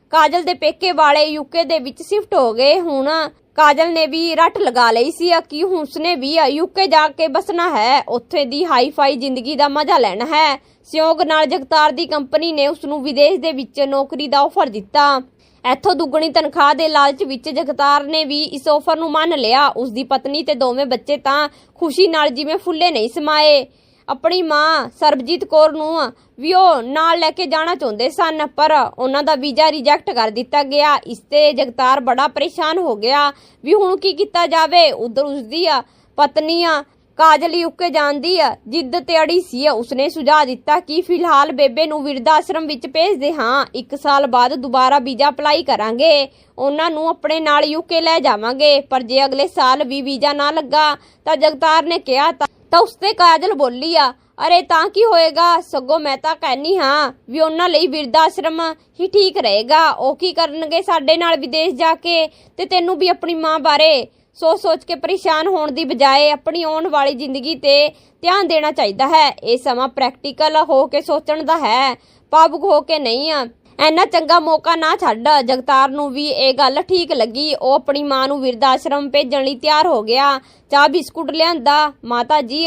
ਕਾਜਲ ਦੇ ਪੇਕੇ ਵਾਲੇ ਯੂਕੇ ਦੇ ਵਿੱਚ ਸ਼ਿਫਟ ਹੋ ਗਏ। ਹੁਣ ਕਾਜਲ ਨੇ ਵੀ ਰੱਟ ਲਗਾ ਲਈ ਸੀ ਕਿ ਉਸਨੇ ਵੀ ਯੂਕੇ ਜਾ ਕੇ ਬਸਣਾ ਹੈ। ਉੱਥੇ ਦੀ ਹਾਈ-ਫਾਈ ਜ਼ਿੰਦਗੀ ਦਾ ਮਜ਼ਾ ਲੈਣਾ ਹੈ। ਸਿਯੋਗ ਨਾਲ ਜਗਤਾਰ ਦੀ ਕੰਪਨੀ ਨੇ ਉਸ ਨੂੰ ਵਿਦੇਸ਼ ਦੇ ਵਿੱਚ ਨੌਕਰੀ ਦਾ ਆਫਰ ਦਿੱਤਾ। ਇੱਥੋਂ ਦੁੱਗਣੀ ਤਨਖਾਹ ਦੇ ਲਾਲਚ ਵਿੱਚ ਜਗਤਾਰ ਨੇ ਵੀ ਇਸ ਆਫਰ ਨੂੰ ਮੰਨ ਲਿਆ। ਉਸ ਦੀ ਪਤਨੀ ਤੇ ਦੋਵੇਂ ਬੱਚੇ ਤਾਂ ਖੁਸ਼ੀ ਨਾਲ ਜਿਵੇਂ ਫੁੱਲੇ ਨਹੀਂ ਸਮਾਏ। ਆਪਣੀ ਮਾਂ ਸਰਬਜੀਤ ਕੌਰ ਨੂੰ ਵੀ ਉਹ ਨਾਲ ਲੈ ਕੇ ਜਾਣਾ ਚਾਹੁੰਦੇ ਸਨ, ਪਰ ਉਹਨਾਂ ਦਾ ਵੀਜ਼ਾ ਰਿਜੈਕਟ ਕਰ ਦਿੱਤਾ ਗਿਆ। ਇਸ ਤੇ ਜਗਤਾਰ ਬੜਾ ਪਰੇਸ਼ਾਨ ਹੋ ਗਿਆ ਵੀ ਹੁਣ ਕੀ ਕੀਤਾ ਜਾਵੇ। ਉਧਰ ਉਸਦੀ ਆ ਪਤਨੀ ਕਾਜਲ ਯੂਕੇ ਜਾਂਦੀ ਆ, ਜਿੱਦ ਤੇ ਅੜੀ ਸੀ ਉਸਨੇ ਸੁਝਾਅ ਦਿੱਤਾ ਕਿ ਫਿਲਹਾਲ ਬੇਬੇ ਨੂੰ ਵਿਰਧ ਆਸ਼ਰਮ ਵਿੱਚ ਭੇਜਦੇ ਹਾਂ। ਇੱਕ ਸਾਲ ਬਾਅਦ ਦੁਬਾਰਾ ਵੀਜ਼ਾ ਅਪਲਾਈ ਕਰਾਂਗੇ। ਉਹਨਾਂ ਨੂੰ ਆਪਣੇ ਨਾਲ ਯੂਕੇ ਲੈ ਜਾਵਾਂਗੇ। ਪਰ ਜੇ ਅਗਲੇ ਸਾਲ ਵੀ ਵੀਜ਼ਾ ਨਾ ਲੱਗਾ, ਤਾਂ ਜਗਤਾਰ ਨੇ ਕਿਹਾ ਤਾਂ ਤਾਂ ਉਸਤੇ ਕਾਜਲ ਬੋਲੀ ਆ, ਅਰੇ ਤਾਂ ਕੀ ਹੋਏਗਾ? ਸਗੋਂ ਮੈਂ ਤਾਂ ਕਹਿਨੀ ਹਾਂ ਵੀ ਉਹਨਾਂ ਲਈ ਵਿਰਧ ਆਸ਼ਰਮ ਹੀ ਠੀਕ ਰਹੇਗਾ। ਉਹ ਕੀ ਕਰਨਗੇ ਸਾਡੇ ਨਾਲ ਵਿਦੇਸ਼ ਜਾ ਕੇ? ਤੇ ਤੈਨੂੰ ਵੀ ਆਪਣੀ ਮਾਂ ਬਾਰੇ ਸੋਚ ਸੋਚ ਕੇ ਪਰੇਸ਼ਾਨ ਹੋਣ ਦੀ ਬਜਾਏ ਆਪਣੀ ਆਉਣ ਵਾਲੀ ਜ਼ਿੰਦਗੀ ਤੇ ਧਿਆਨ ਦੇਣਾ ਚਾਹੀਦਾ ਹੈ। ਇਹ ਸਮਾਂ ਪ੍ਰੈਕਟੀਕਲ ਹੋ ਕੇ ਸੋਚਣ ਦਾ ਹੈ, ਭਾਵੁਕ ਹੋ ਕੇ ਨਹੀਂ ਆ। ਐਨਾ ਚੰਗਾ ਮੌਕਾ ਨਾ ਛੱਡ, ਜਗਤਾਰ ਨੂੰ ਵੀ ਇਹ ਗੱਲ ਠੀਕ ਲੱਗੀ। ਉਹ ਆਪਣੀ ਮਾਂ ਨੂੰ ਵਿਰਧ ਆਸ਼ਰਮ ਭੇਜਣ ਲਈ ਤਿਆਰ ਹੋ ਗਿਆ। ਚਾਹ, ਬਿਸਕੁਟ ਲਿਆਂਦਾ। ਮਾਤਾ ਜੀ,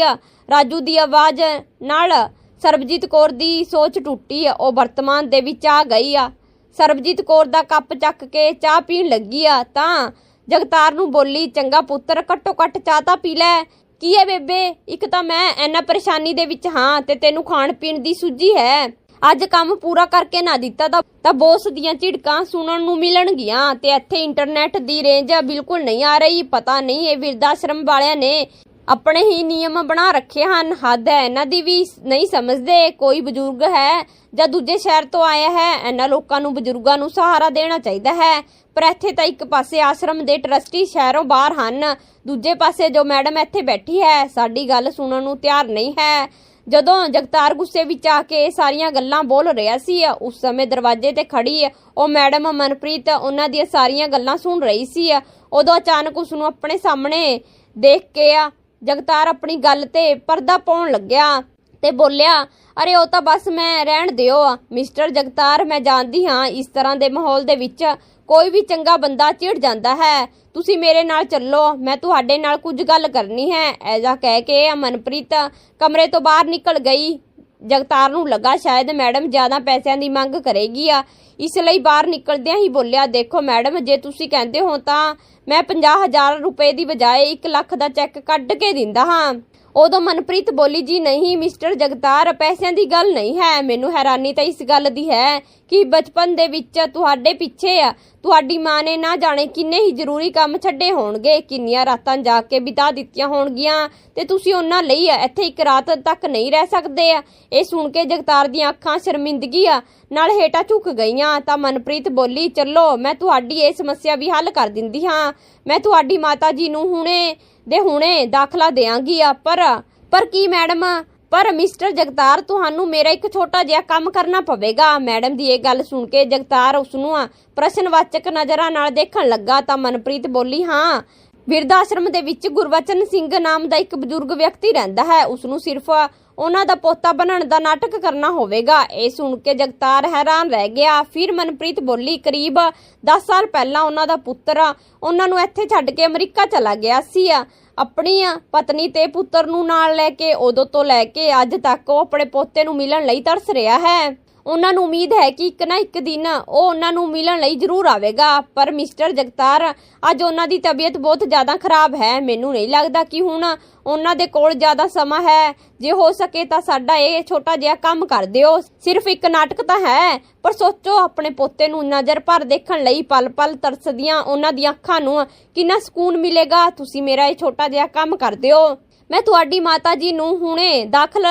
ਰਾਜੂ ਦੀ ਆਵਾਜ਼ ਨਾਲ ਸਰਬਜੀਤ ਕੌਰ ਦੀ ਸੋਚ ਟੁੱਟੀ। ਉਹ ਵਰਤਮਾਨ ਦੇ ਵਿੱਚ ਆ ਗਈ ਆ। ਸਰਬਜੀਤ ਕੌਰ ਦਾ ਕੱਪ ਚੱਕ ਕੇ ਚਾਹ ਪੀਣ ਲੱਗੀ ਆ। ਤਾਂ ਜਗਤਾਰ ਨੂੰ ਬੋਲੀ, ਚੰਗਾ ਪੁੱਤਰ, ਘੱਟੋ ਘੱਟ ਚਾਹ ਤਾਂ ਪੀ ਲੈ। ਕੀ ਹੈ ਬੇਬੇ? ਇੱਕ ਤਾਂ ਮੈਂ ਐਨਾ ਪਰੇਸ਼ਾਨੀ ਦੇ ਵਿੱਚ ਹਾਂ ਤੇ ਤੈਨੂੰ ਖਾਣ ਪੀਣ ਦੀ ਸੂਝੀ ਹੈ। ਅੱਜ ਕੰਮ ਪੂਰਾ ਕਰਕੇ ਨਾ ਦਿੱਤਾ ਤਾਂ ਤਾਂ ਬੋਸ ਦੀਆਂ ਝਿੜਕਾਂ ਸੁਣਨ ਨੂੰ ਮਿਲਣਗੀਆਂ ਤੇ ਇੱਥੇ ਇੰਟਰਨੈਟ ਦੀ ਰੇਂਜ ਬਿਲਕੁਲ ਨਹੀਂ ਆ ਰਹੀ। ਪਤਾ ਨਹੀਂ ਇਹ ਵਿਰਦਾਸ਼ਰਮ ਵਾਲਿਆਂ ਨੇ ਆਪਣੇ ਹੀ ਨਿਯਮ ਬਣਾ ਰੱਖੇ ਹਨ। ਹੱਦ ਹੈ, ਇਹਨਾਂ ਦੀ ਵੀ ਨਹੀਂ ਸਮਝਦੇ। ਕੋਈ ਬਜ਼ੁਰਗ ਹੈ ਜਾਂ ਦੂਜੇ ਸ਼ਹਿਰ ਤੋਂ ਆਇਆ ਹੈ, ਇਹਨਾਂ ਲੋਕਾਂ ਨੂੰ ਬਜ਼ੁਰਗਾਂ ਨੂੰ ਸਹਾਰਾ ਦੇਣਾ ਚਾਹੀਦਾ ਹੈ। ਪਰ ਇੱਥੇ ਤਾਂ ਇੱਕ ਪਾਸੇ ਆਸ਼ਰਮ ਦੇ ਟਰਸਟੀ ਸ਼ਹਿਰੋਂ ਬਾਹਰ ਹਨ। ਦੂਜੇ ਪਾਸੇ ਜੋ ਮੈਡਮ ਇੱਥੇ ਬੈਠੀ ਹੈ, ਸਾਡੀ ਗੱਲ ਸੁਣਨ ਨੂੰ ਤਿਆਰ ਨਹੀਂ ਹੈ। ਜਦੋਂ ਜਗਤਾਰ ਗੁੱਸੇ ਵਿੱਚ ਆ ਕੇ ਇਹ ਸਾਰੀਆਂ ਗੱਲਾਂ ਬੋਲ ਰਿਹਾ ਸੀ, ਉਸ ਸਮੇਂ ਦਰਵਾਜ਼ੇ ਤੇ ਖੜੀ ਉਹ ਮੈਡਮ ਮਨਪ੍ਰੀਤ ਉਹਨਾਂ ਦੀਆਂ ਸਾਰੀਆਂ ਗੱਲਾਂ ਸੁਣ ਰਹੀ ਸੀ। ਉਦੋਂ ਅਚਾਨਕ ਉਸ ਨੂੰ ਆਪਣੇ ਸਾਹਮਣੇ ਦੇਖ ਕੇ ਆ ਜਗਤਾਰ ਆਪਣੀ ਗੱਲ ਤੇ ਪਰਦਾ ਪਾਉਣ ਲੱਗਿਆ ਤੇ ਬੋਲਿਆ, ਅਰੇ ਉਹ ਤਾਂ ਬਸ ਮੈਂ ਰਹਿਣ ਦਿਓ। ਮਿਸਟਰ ਜਗਤਾਰ, ਮੈਂ ਜਾਣਦੀ ਹਾਂ ਇਸ ਤਰ੍ਹਾਂ ਦੇ ਮਾਹੌਲ ਦੇ ਵਿੱਚ ਕੋਈ ਵੀ ਚੰਗਾ ਬੰਦਾ ਚਿੜ ਜਾਂਦਾ ਹੈ। ਤੁਸੀਂ ਮੇਰੇ ਨਾਲ ਚੱਲੋ, ਮੈਂ ਤੁਹਾਡੇ ਨਾਲ ਕੁਝ ਗੱਲ ਕਰਨੀ ਹੈ। ਐਜਾ ਕਹਿ ਕੇ ਅਮਨਪ੍ਰੀਤ ਕਮਰੇ ਤੋਂ ਬਾਹਰ ਨਿਕਲ ਗਈ। ਜਗਤਾਰ ਨੂੰ ਲੱਗਾ, ਸ਼ਾਇਦ ਮੈਡਮ ਜ਼ਿਆਦਾ ਪੈਸਿਆਂ ਦੀ ਮੰਗ ਕਰੇਗੀ ਆ। ਇਸ ਲਈ ਬਾਹਰ ਨਿਕਲਦਿਆਂ ਹੀ ਬੋਲਿਆ, ਦੇਖੋ ਮੈਡਮ, ਜੇ ਤੁਸੀਂ ਕਹਿੰਦੇ ਹੋ ਤਾਂ ਮੈਂ 50000 ਰੁਪਏ ਦੀ ਬਜਾਏ 1 ਲੱਖ ਦਾ ਚੈੱਕ ਕੱਢ ਕੇ ਦਿੰਦਾ ਹਾਂ। ਉਦੋਂ ਮਨਪ੍ਰੀਤ ਬੋਲੀ, ਜੀ ਨਹੀਂ ਮਿਸਟਰ ਜਗਤਾਰ, ਪੈਸਿਆਂ ਦੀ ਗੱਲ ਨਹੀਂ ਹੈ। ਮੈਨੂੰ ਹੈਰਾਨੀ ਤਾਂ ਇਸ ਗੱਲ ਦੀ ਹੈ ਕਿ ਬਚਪਨ ਦੇ ਵਿੱਚ ਤੁਹਾਡੇ ਪਿੱਛੇ ਆ। ਤੁਹਾਡੀ ਮਾਂ ਨੇ ਨਾ ਜਾਣੇ ਕਿੰਨੇ ਹੀ ਜ਼ਰੂਰੀ ਕੰਮ ਛੱਡੇ ਹੋਣਗੇ। ਕਿੰਨੀਆਂ ਰਾਤਾਂ ਜਾ ਕੇ ਬਿਤਾ ਦਿੱਤੀਆਂ ਹੋਣਗੀਆਂ ਤੇ ਤੁਸੀਂ ਉਹਨਾਂ ਲਈ ਆ ਇੱਥੇ ਇੱਕ ਰਾਤ ਤੱਕ ਨਹੀਂ ਰਹਿ ਸਕਦੇ ਆ। ਇਹ ਸੁਣ ਕੇ ਜਗਤਾਰ ਦੀਆਂ ਅੱਖਾਂ ਸ਼ਰਮਿੰਦਗੀ ਆ। ਨਾਲ ਹੇਠਾਂ ਝੁਕ ਗਈਆਂ, ਤਾਂ ਮਨਪ੍ਰੀਤ ਬੋਲੀ, ਚੱਲੋ, ਮੈਂ ਤੁਹਾਡੀ ਇਹ ਸਮੱਸਿਆ ਵੀ ਹੱਲ ਕਰ ਦਿੰਦੀ ਹਾਂ। ਮੈਂ ਤੁਹਾਡੀ ਮਾਤਾ ਜੀ ਨੂੰ ਹੁਣੇ ਦੇ ਹੁਣੇ ਦਾਖਲਾ ਦੇਵਾਂਗੀ ਆ ਪਰ ਪਰ ਕੀ ਮੈਡਮ? ਪਰ ਮਿਸਟਰ ਜਗਤਾਰ, ਤੁਹਾਨੂੰ ਮੇਰਾ ਇੱਕ ਛੋਟਾ ਜਿਹਾ ਕੰਮ ਕਰਨਾ ਪਵੇਗਾ। ਮੈਡਮ ਦੀ ਇਹ ਗੱਲ ਸੁਣ ਕੇ ਜਗਤਾਰ ਉਸ ਨੂੰ ਪ੍ਰਸ਼ਨਵਾਚਕ ਨਜ਼ਰਾਂ ਨਾਲ ਦੇਖਣ ਲੱਗਾ, ਤਾਂ ਮਨਪ੍ਰੀਤ ਬੋਲੀ, ਹਾਂ ਵਿਰਦਾਸ਼ਰਮ ਦੇ ਵਿੱਚ ਗੁਰਵਚਨ ਸਿੰਘ ਨਾਮ ਦਾ ਇੱਕ ਬਜ਼ੁਰਗ ਵਿਅਕਤੀ ਰਹਿੰਦਾ ਹੈ। ਉਸ ਨੂੰ ਸਿਰਫ ਉਹਨਾਂ ਦਾ ਪੋਤਾ ਬਣਨ ਦਾ ਨਾਟਕ ਕਰਨਾ ਹੋਵੇਗਾ। ਇਹ ਸੁਣ ਕੇ ਜਗਤਾਰ ਹੈਰਾਨ ਰਹਿ ਗਿਆ। ਫਿਰ ਮਨਪ੍ਰੀਤ ਬੋਲੀ, ਕਰੀਬ 10 ਸਾਲ ਪਹਿਲਾਂ ਉਹਨਾਂ ਦਾ ਪੁੱਤਰ ਉਹਨਾਂ ਨੂੰ ਇੱਥੇ ਛੱਡ ਕੇ ਅਮਰੀਕਾ ਚਲਾ ਗਿਆ ਸੀ। ਆਪਣੀ ਪਤਨੀ ਤੇ ਪੁੱਤਰ ਨੂੰ ਨਾਲ ਲੈ ਕੇ, ਉਦੋਂ ਤੋਂ ਲੈ ਕੇ ਅੱਜ ਤੱਕ ਉਹ ਆਪਣੇ ਪੋਤੇ ਨੂੰ ਮਿਲਣ ਲਈ ਤਰਸ ਰਿਹਾ ਹੈ। ਉਹਨਾਂ ਨੂੰ ਉਮੀਦ ਹੈ ਕਿ ਇੱਕ ਨਾ ਇੱਕ ਦਿਨ ਉਹ ਉਹਨਾਂ ਨੂੰ ਮਿਲਣ ਲਈ ਜ਼ਰੂਰ ਆਵੇਗਾ। ਪਰ ਮਿਸਟਰ ਜਗਤਾਰ, ਅੱਜ ਉਹਨਾਂ ਦੀ ਤਬੀਅਤ ਬਹੁਤ ਜ਼ਿਆਦਾ ਖਰਾਬ ਹੈ। ਮੈਨੂੰ ਨਹੀਂ ਲੱਗਦਾ ਕਿ ਹੁਣ ਉਹਨਾਂ ਦੇ ਕੋਲ ਜ਼ਿਆਦਾ ਸਮਾਂ ਹੈ। ਜੇ ਹੋ ਸਕੇ ਤਾਂ ਸਾਡਾ ਇਹ ਛੋਟਾ ਜਿਹਾ ਕੰਮ ਕਰ ਦਿਓ। ਸਿਰਫ ਇੱਕ ਨਾਟਕ ਤਾਂ ਹੈ, ਪਰ ਸੋਚੋ ਆਪਣੇ ਪੋਤੇ ਨੂੰ ਨਜ਼ਰ ਭਰ ਦੇਖਣ ਲਈ ਪਲ-ਪਲ ਤਰਸਦੀਆਂ ਉਹਨਾਂ ਦੀਆਂ ਅੱਖਾਂ ਨੂੰ ਕਿੰਨਾ ਸਕੂਨ ਮਿਲੇਗਾ। ਤੁਸੀਂ ਮੇਰਾ ਇਹ ਛੋਟਾ ਜਿਹਾ ਕੰਮ ਕਰ ਦਿਓ। ਮੈਂ ਤੁਹਾਡੀ ਮਾਤਾ ਜੀ ਨੂੰ ਹੁਣੇ ਦਾਖਲ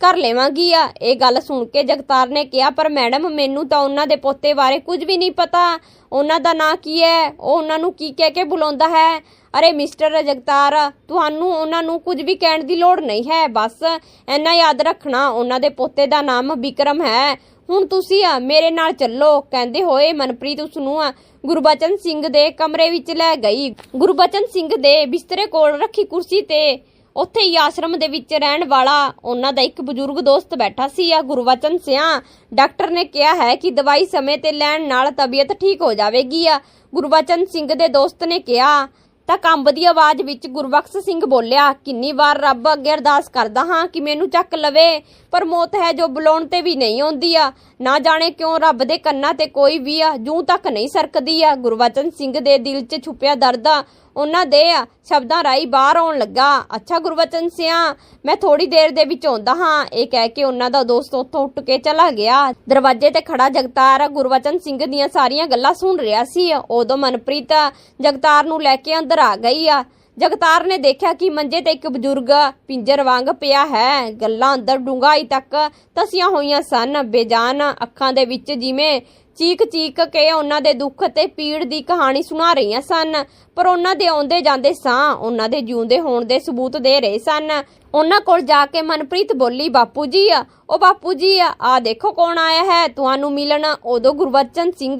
ਕਰ ਲੈਵਾਂਗੀ ਆ। ਇਹ ਗੱਲ ਸੁਣ ਕੇ ਜਗਤਾਰ ਨੇ ਕਿਹਾ, ਪਰ ਮੈਡਮ, ਮੈਨੂੰ ਤਾਂ ਉਹਨਾਂ ਦੇ ਪੋਤੇ ਬਾਰੇ ਕੁਝ ਵੀ ਨਹੀਂ ਪਤਾ। ਉਹਨਾਂ ਦਾ ਨਾਂ ਕੀ ਹੈ? ਉਹ ਉਹਨਾਂ ਨੂੰ ਕੀ ਕਹਿ ਕੇ ਬੁਲਾਉਂਦਾ ਹੈ? ਅਰੇ ਮਿਸਟਰ ਜਗਤਾਰ, ਤੁਹਾਨੂੰ ਉਹਨਾਂ ਨੂੰ ਕੁਝ ਵੀ ਕਹਿਣ ਦੀ ਲੋੜ ਨਹੀਂ ਹੈ। ਬਸ ਇੰਨਾ ਯਾਦ ਰੱਖਣਾ, ਉਹਨਾਂ ਦੇ ਪੋਤੇ ਦਾ ਨਾਮ ਵਿਕਰਮ ਹੈ। ਹੁਣ ਤੁਸੀਂ ਆ, ਮੇਰੇ ਨਾਲ ਚੱਲੋ। ਕਹਿੰਦੇ ਹੋਏ ਮਨਪ੍ਰੀਤ ਉਸ ਨੂੰ ਗੁਰਬਚਨ ਸਿੰਘ ਦੇ ਕਮਰੇ ਵਿੱਚ ਲੈ ਗਈ। ਗੁਰਬਚਨ ਸਿੰਘ ਦੇ ਬਿਸਤਰੇ ਕੋਲ ਰੱਖੀ ਕੁਰਸੀ ਤੇ ਉੱਥੇ ਹੀ ਆਸ਼ਰਮ ਦੇ ਵਿੱਚ ਰਹਿਣ ਵਾਲਾ ਉਹਨਾਂ ਦਾ ਇੱਕ ਬਜ਼ੁਰਗ ਦੋਸਤ ਬੈਠਾ ਸੀ, ਆ ਗੁਰਵਚਨ ਸਿਆ। ਡਾਕਟਰ ਨੇ ਕਿਹਾ ਹੈ ਕਿ ਦਵਾਈ ਸਮੇਂ ਤੇ ਲੈਣ ਨਾਲ ਤਬੀਅਤ ਠੀਕ ਹੋ ਜਾਵੇਗੀ, ਆ। ਗੁਰਵਚਨ ਸਿੰਘ ਦੇ ਦੋਸਤ ਨੇ ਕਿਹਾ, ਤਾਂ ਕੰਬਦੀ ਆਵਾਜ਼ ਵਿੱਚ ਗੁਰਬਖਸ਼ ਸਿੰਘ ਬੋਲਿਆ, ਕਿੰਨੀ ਵਾਰ ਰੱਬ ਅੱਗੇ ਅਰਦਾਸ ਕਰਦਾ ਹਾਂ ਕਿ ਮੈਨੂੰ ਚੱਕ ਲਵੇ, ਪਰ ਮੌਤ ਹੈ ਜੋ ਬੁਲਾਉਣ ਤੇ ਵੀ ਨਹੀਂ ਆਉਂਦੀ, ਆ। ਨਾ ਜਾਣੇ ਕਿਉਂ ਰੱਬ ਦੇ ਕੰਨਾਂ ਤੇ ਕੋਈ ਵੀ, ਆ, ਜੂੰ ਤੱਕ ਨਹੀਂ ਸਰਕਦੀ, ਆ। ਗੁਰਵਚਨ ਸਿੰਘ ਦੇ ਦਿਲ 'ਚ ਛੁਪਿਆ ਦਰਦ, ਆ। ਉਹਨਾਂ ਦੇ ਸ਼ਬਦਾਂ ਰਾਈ ਬਾਹਰ ਆਉਣ ਲੱਗਾ। ਅੱਛਾ ਗੁਰਵਚਨ ਸਿਆ, ਮੈਂ ਥੋੜੀ ਦੇਰ ਦੇ ਵਿੱਚ ਆਉਂਦਾ ਹਾਂ। ਇਹ ਕਹਿ ਕੇ ਉਹਨਾਂ ਦਾ ਦੋਸਤ ਉੱਥੋਂ ਉੱਠ ਕੇ ਚਲਾ ਗਿਆ। ਦਰਵਾਜ਼ੇ ਤੇ ਖੜਾ ਜਗਤਾਰ ਗੁਰਵਚਨ ਸਿੰਘ ਦੀਆਂ ਸਾਰੀਆਂ ਗੱਲਾਂ ਸੁਣ ਰਿਹਾ ਸੀ। ਉਦੋਂ ਮਨਪ੍ਰੀਤ ਜਗਤਾਰ ਨੂੰ ਲੈ ਕੇ ਅੰਦਰ ਆ ਗਈ ਆ। ਜਗਤਾਰ ਨੇ ਦੇਖਿਆ ਕਿ ਮੰਜੇ ਤੇ ਇੱਕ ਬਜ਼ੁਰਗ ਪਿੰਜਰ ਵਾਂਗ ਪਿਆ ਹੈ। ਗੱਲਾਂ ਅੰਦਰ ਡੂੰਘਾਈ ਤੱਕ ਤਸੀਆਂ ਹੋਈਆਂ ਸਨ। ਬੇਜਾਨ ਅੱਖਾਂ ਦੇ ਵਿੱਚ ਜਿਵੇਂ ਚੀਕ ਚੀਕ ਕੇ ਉਹਨਾਂ ਦੇ ਦੁੱਖ ਤੇ ਪੀੜ ਦੀ ਕਹਾਣੀ ਸੁਣਾ ਰਹੀਆਂ ਸਨ। ਪਰ ਉਹਨਾਂ ਦੇ ਆਉਂਦੇ ਜਾਂਦੇ ਸਾਹ, ਉਹਨਾਂ ਦੇ ਜਿਉਂਦੇ ਹੋਣ ਦੇ ਸਬੂਤ ਦੇ ਰਹੇ ਸਨ। ਉਹਨਾਂ ਕੋਲ ਜਾ ਕੇ ਮਨਪ੍ਰੀਤ ਬੋਲੀ, ਬਾਪੂ ਜੀ, ਉਹ ਬਾਪੂ ਜੀ, ਆ ਆ ਦੇਖੋ ਕੌਣ ਆਇਆ ਹੈ? ਤੁਹਾਨੂੰ ਮਿਲਣ ਉਦੋਂ ਗੁਰਵਚਨ ਸਿੰਘ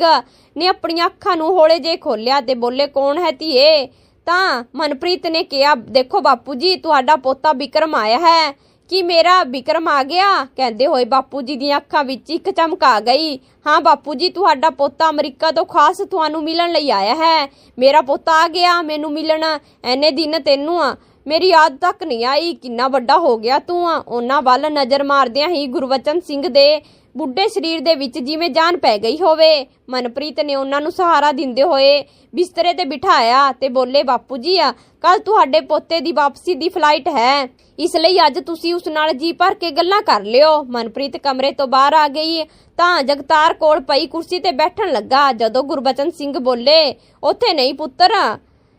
ਨੇ ਆਪਣੀਆਂ ਅੱਖਾਂ ਨੂੰ ਹੌਲੇ ਜੇ ਖੋਲਿਆ ਤੇ ਬੋਲੇ, ਕੌਣ ਹੈ ਧੀਏ? ਤਾਂ ਮਨਪ੍ਰੀਤ ਨੇ ਕਿਹਾ, ਦੇਖੋ ਬਾਪੂ ਜੀ, ਤੁਹਾਡਾ ਪੋਤਾ ਵਿਕਰਮ ਆਇਆ ਹੈ। ਕਿ ਮੇਰਾ ਵਿਕਰਮ ਆ ਗਿਆ? ਕਹਿੰਦੇ ਹੋਏ ਬਾਪੂ ਜੀ ਦੀਆਂ ਅੱਖਾਂ ਵਿੱਚ ਇੱਕ ਚਮਕ ਆ ਗਈ। ਹਾਂ ਬਾਪੂ ਜੀ, ਤੁਹਾਡਾ ਪੋਤਾ ਅਮਰੀਕਾ ਤੋਂ ਖਾਸ ਤੁਹਾਨੂੰ ਮਿਲਣ ਲਈ ਆਇਆ ਹੈ। ਮੇਰਾ ਪੋਤਾ ਆ ਗਿਆ, ਮੈਨੂੰ ਮਿਲਣ। ਐਨੇ ਦਿਨ ਤੈਨੂੰ ਮੇਰੀ ਯਾਦ ਤੱਕ ਨਹੀਂ ਆਈ ਕਿੰਨਾ ਵੱਡਾ ਹੋ ਗਿਆ ਤੂੰ ਆ। ਉਹਨਾਂ ਵੱਲ ਨਜ਼ਰ ਮਾਰਦਿਆਂ ਹੀ ਗੁਰਵਚਨ ਸਿੰਘ ਦੇ ਬੁੱਢੇ ਸਰੀਰ ਦੇ ਵਿੱਚ ਜਿਵੇਂ ਜਾਨ ਪੈ ਗਈ ਹੋਵੇ। ਮਨਪ੍ਰੀਤ ਨੇ ਉਹਨਾਂ ਨੂੰ ਸਹਾਰਾ ਦਿੰਦੇ ਹੋਏ ਬਿਸਤਰੇ ਤੇ ਬਿਠਾਇਆ ਤੇ ਬੋਲੇ, ਬਾਪੂ ਜੀ ਆ ਕੱਲ ਤੁਹਾਡੇ ਪੋਤੇ ਦੀ ਵਾਪਸੀ ਦੀ ਫਲਾਈਟ ਹੈ। ਇਸ ਲਈ ਅੱਜ ਤੁਸੀਂ ਉਸ ਨਾਲ ਜੀ ਭਰ ਕੇ ਗੱਲਾਂ ਕਰ ਲਿਓ। ਮਨਪ੍ਰੀਤ ਕਮਰੇ ਤੋਂ ਬਾਹਰ ਆ ਗਈ। ਤਾਂ ਜਗਤਾਰ ਕੋਲ ਪਈ ਕੁਰਸੀ ਤੇ ਬੈਠਣ ਲੱਗਾ। ਜਦੋਂ ਗੁਰਬਚਨ ਸਿੰਘ ਬੋਲੇ, ਉੱਥੇ ਨਹੀਂ ਪੁੱਤਰ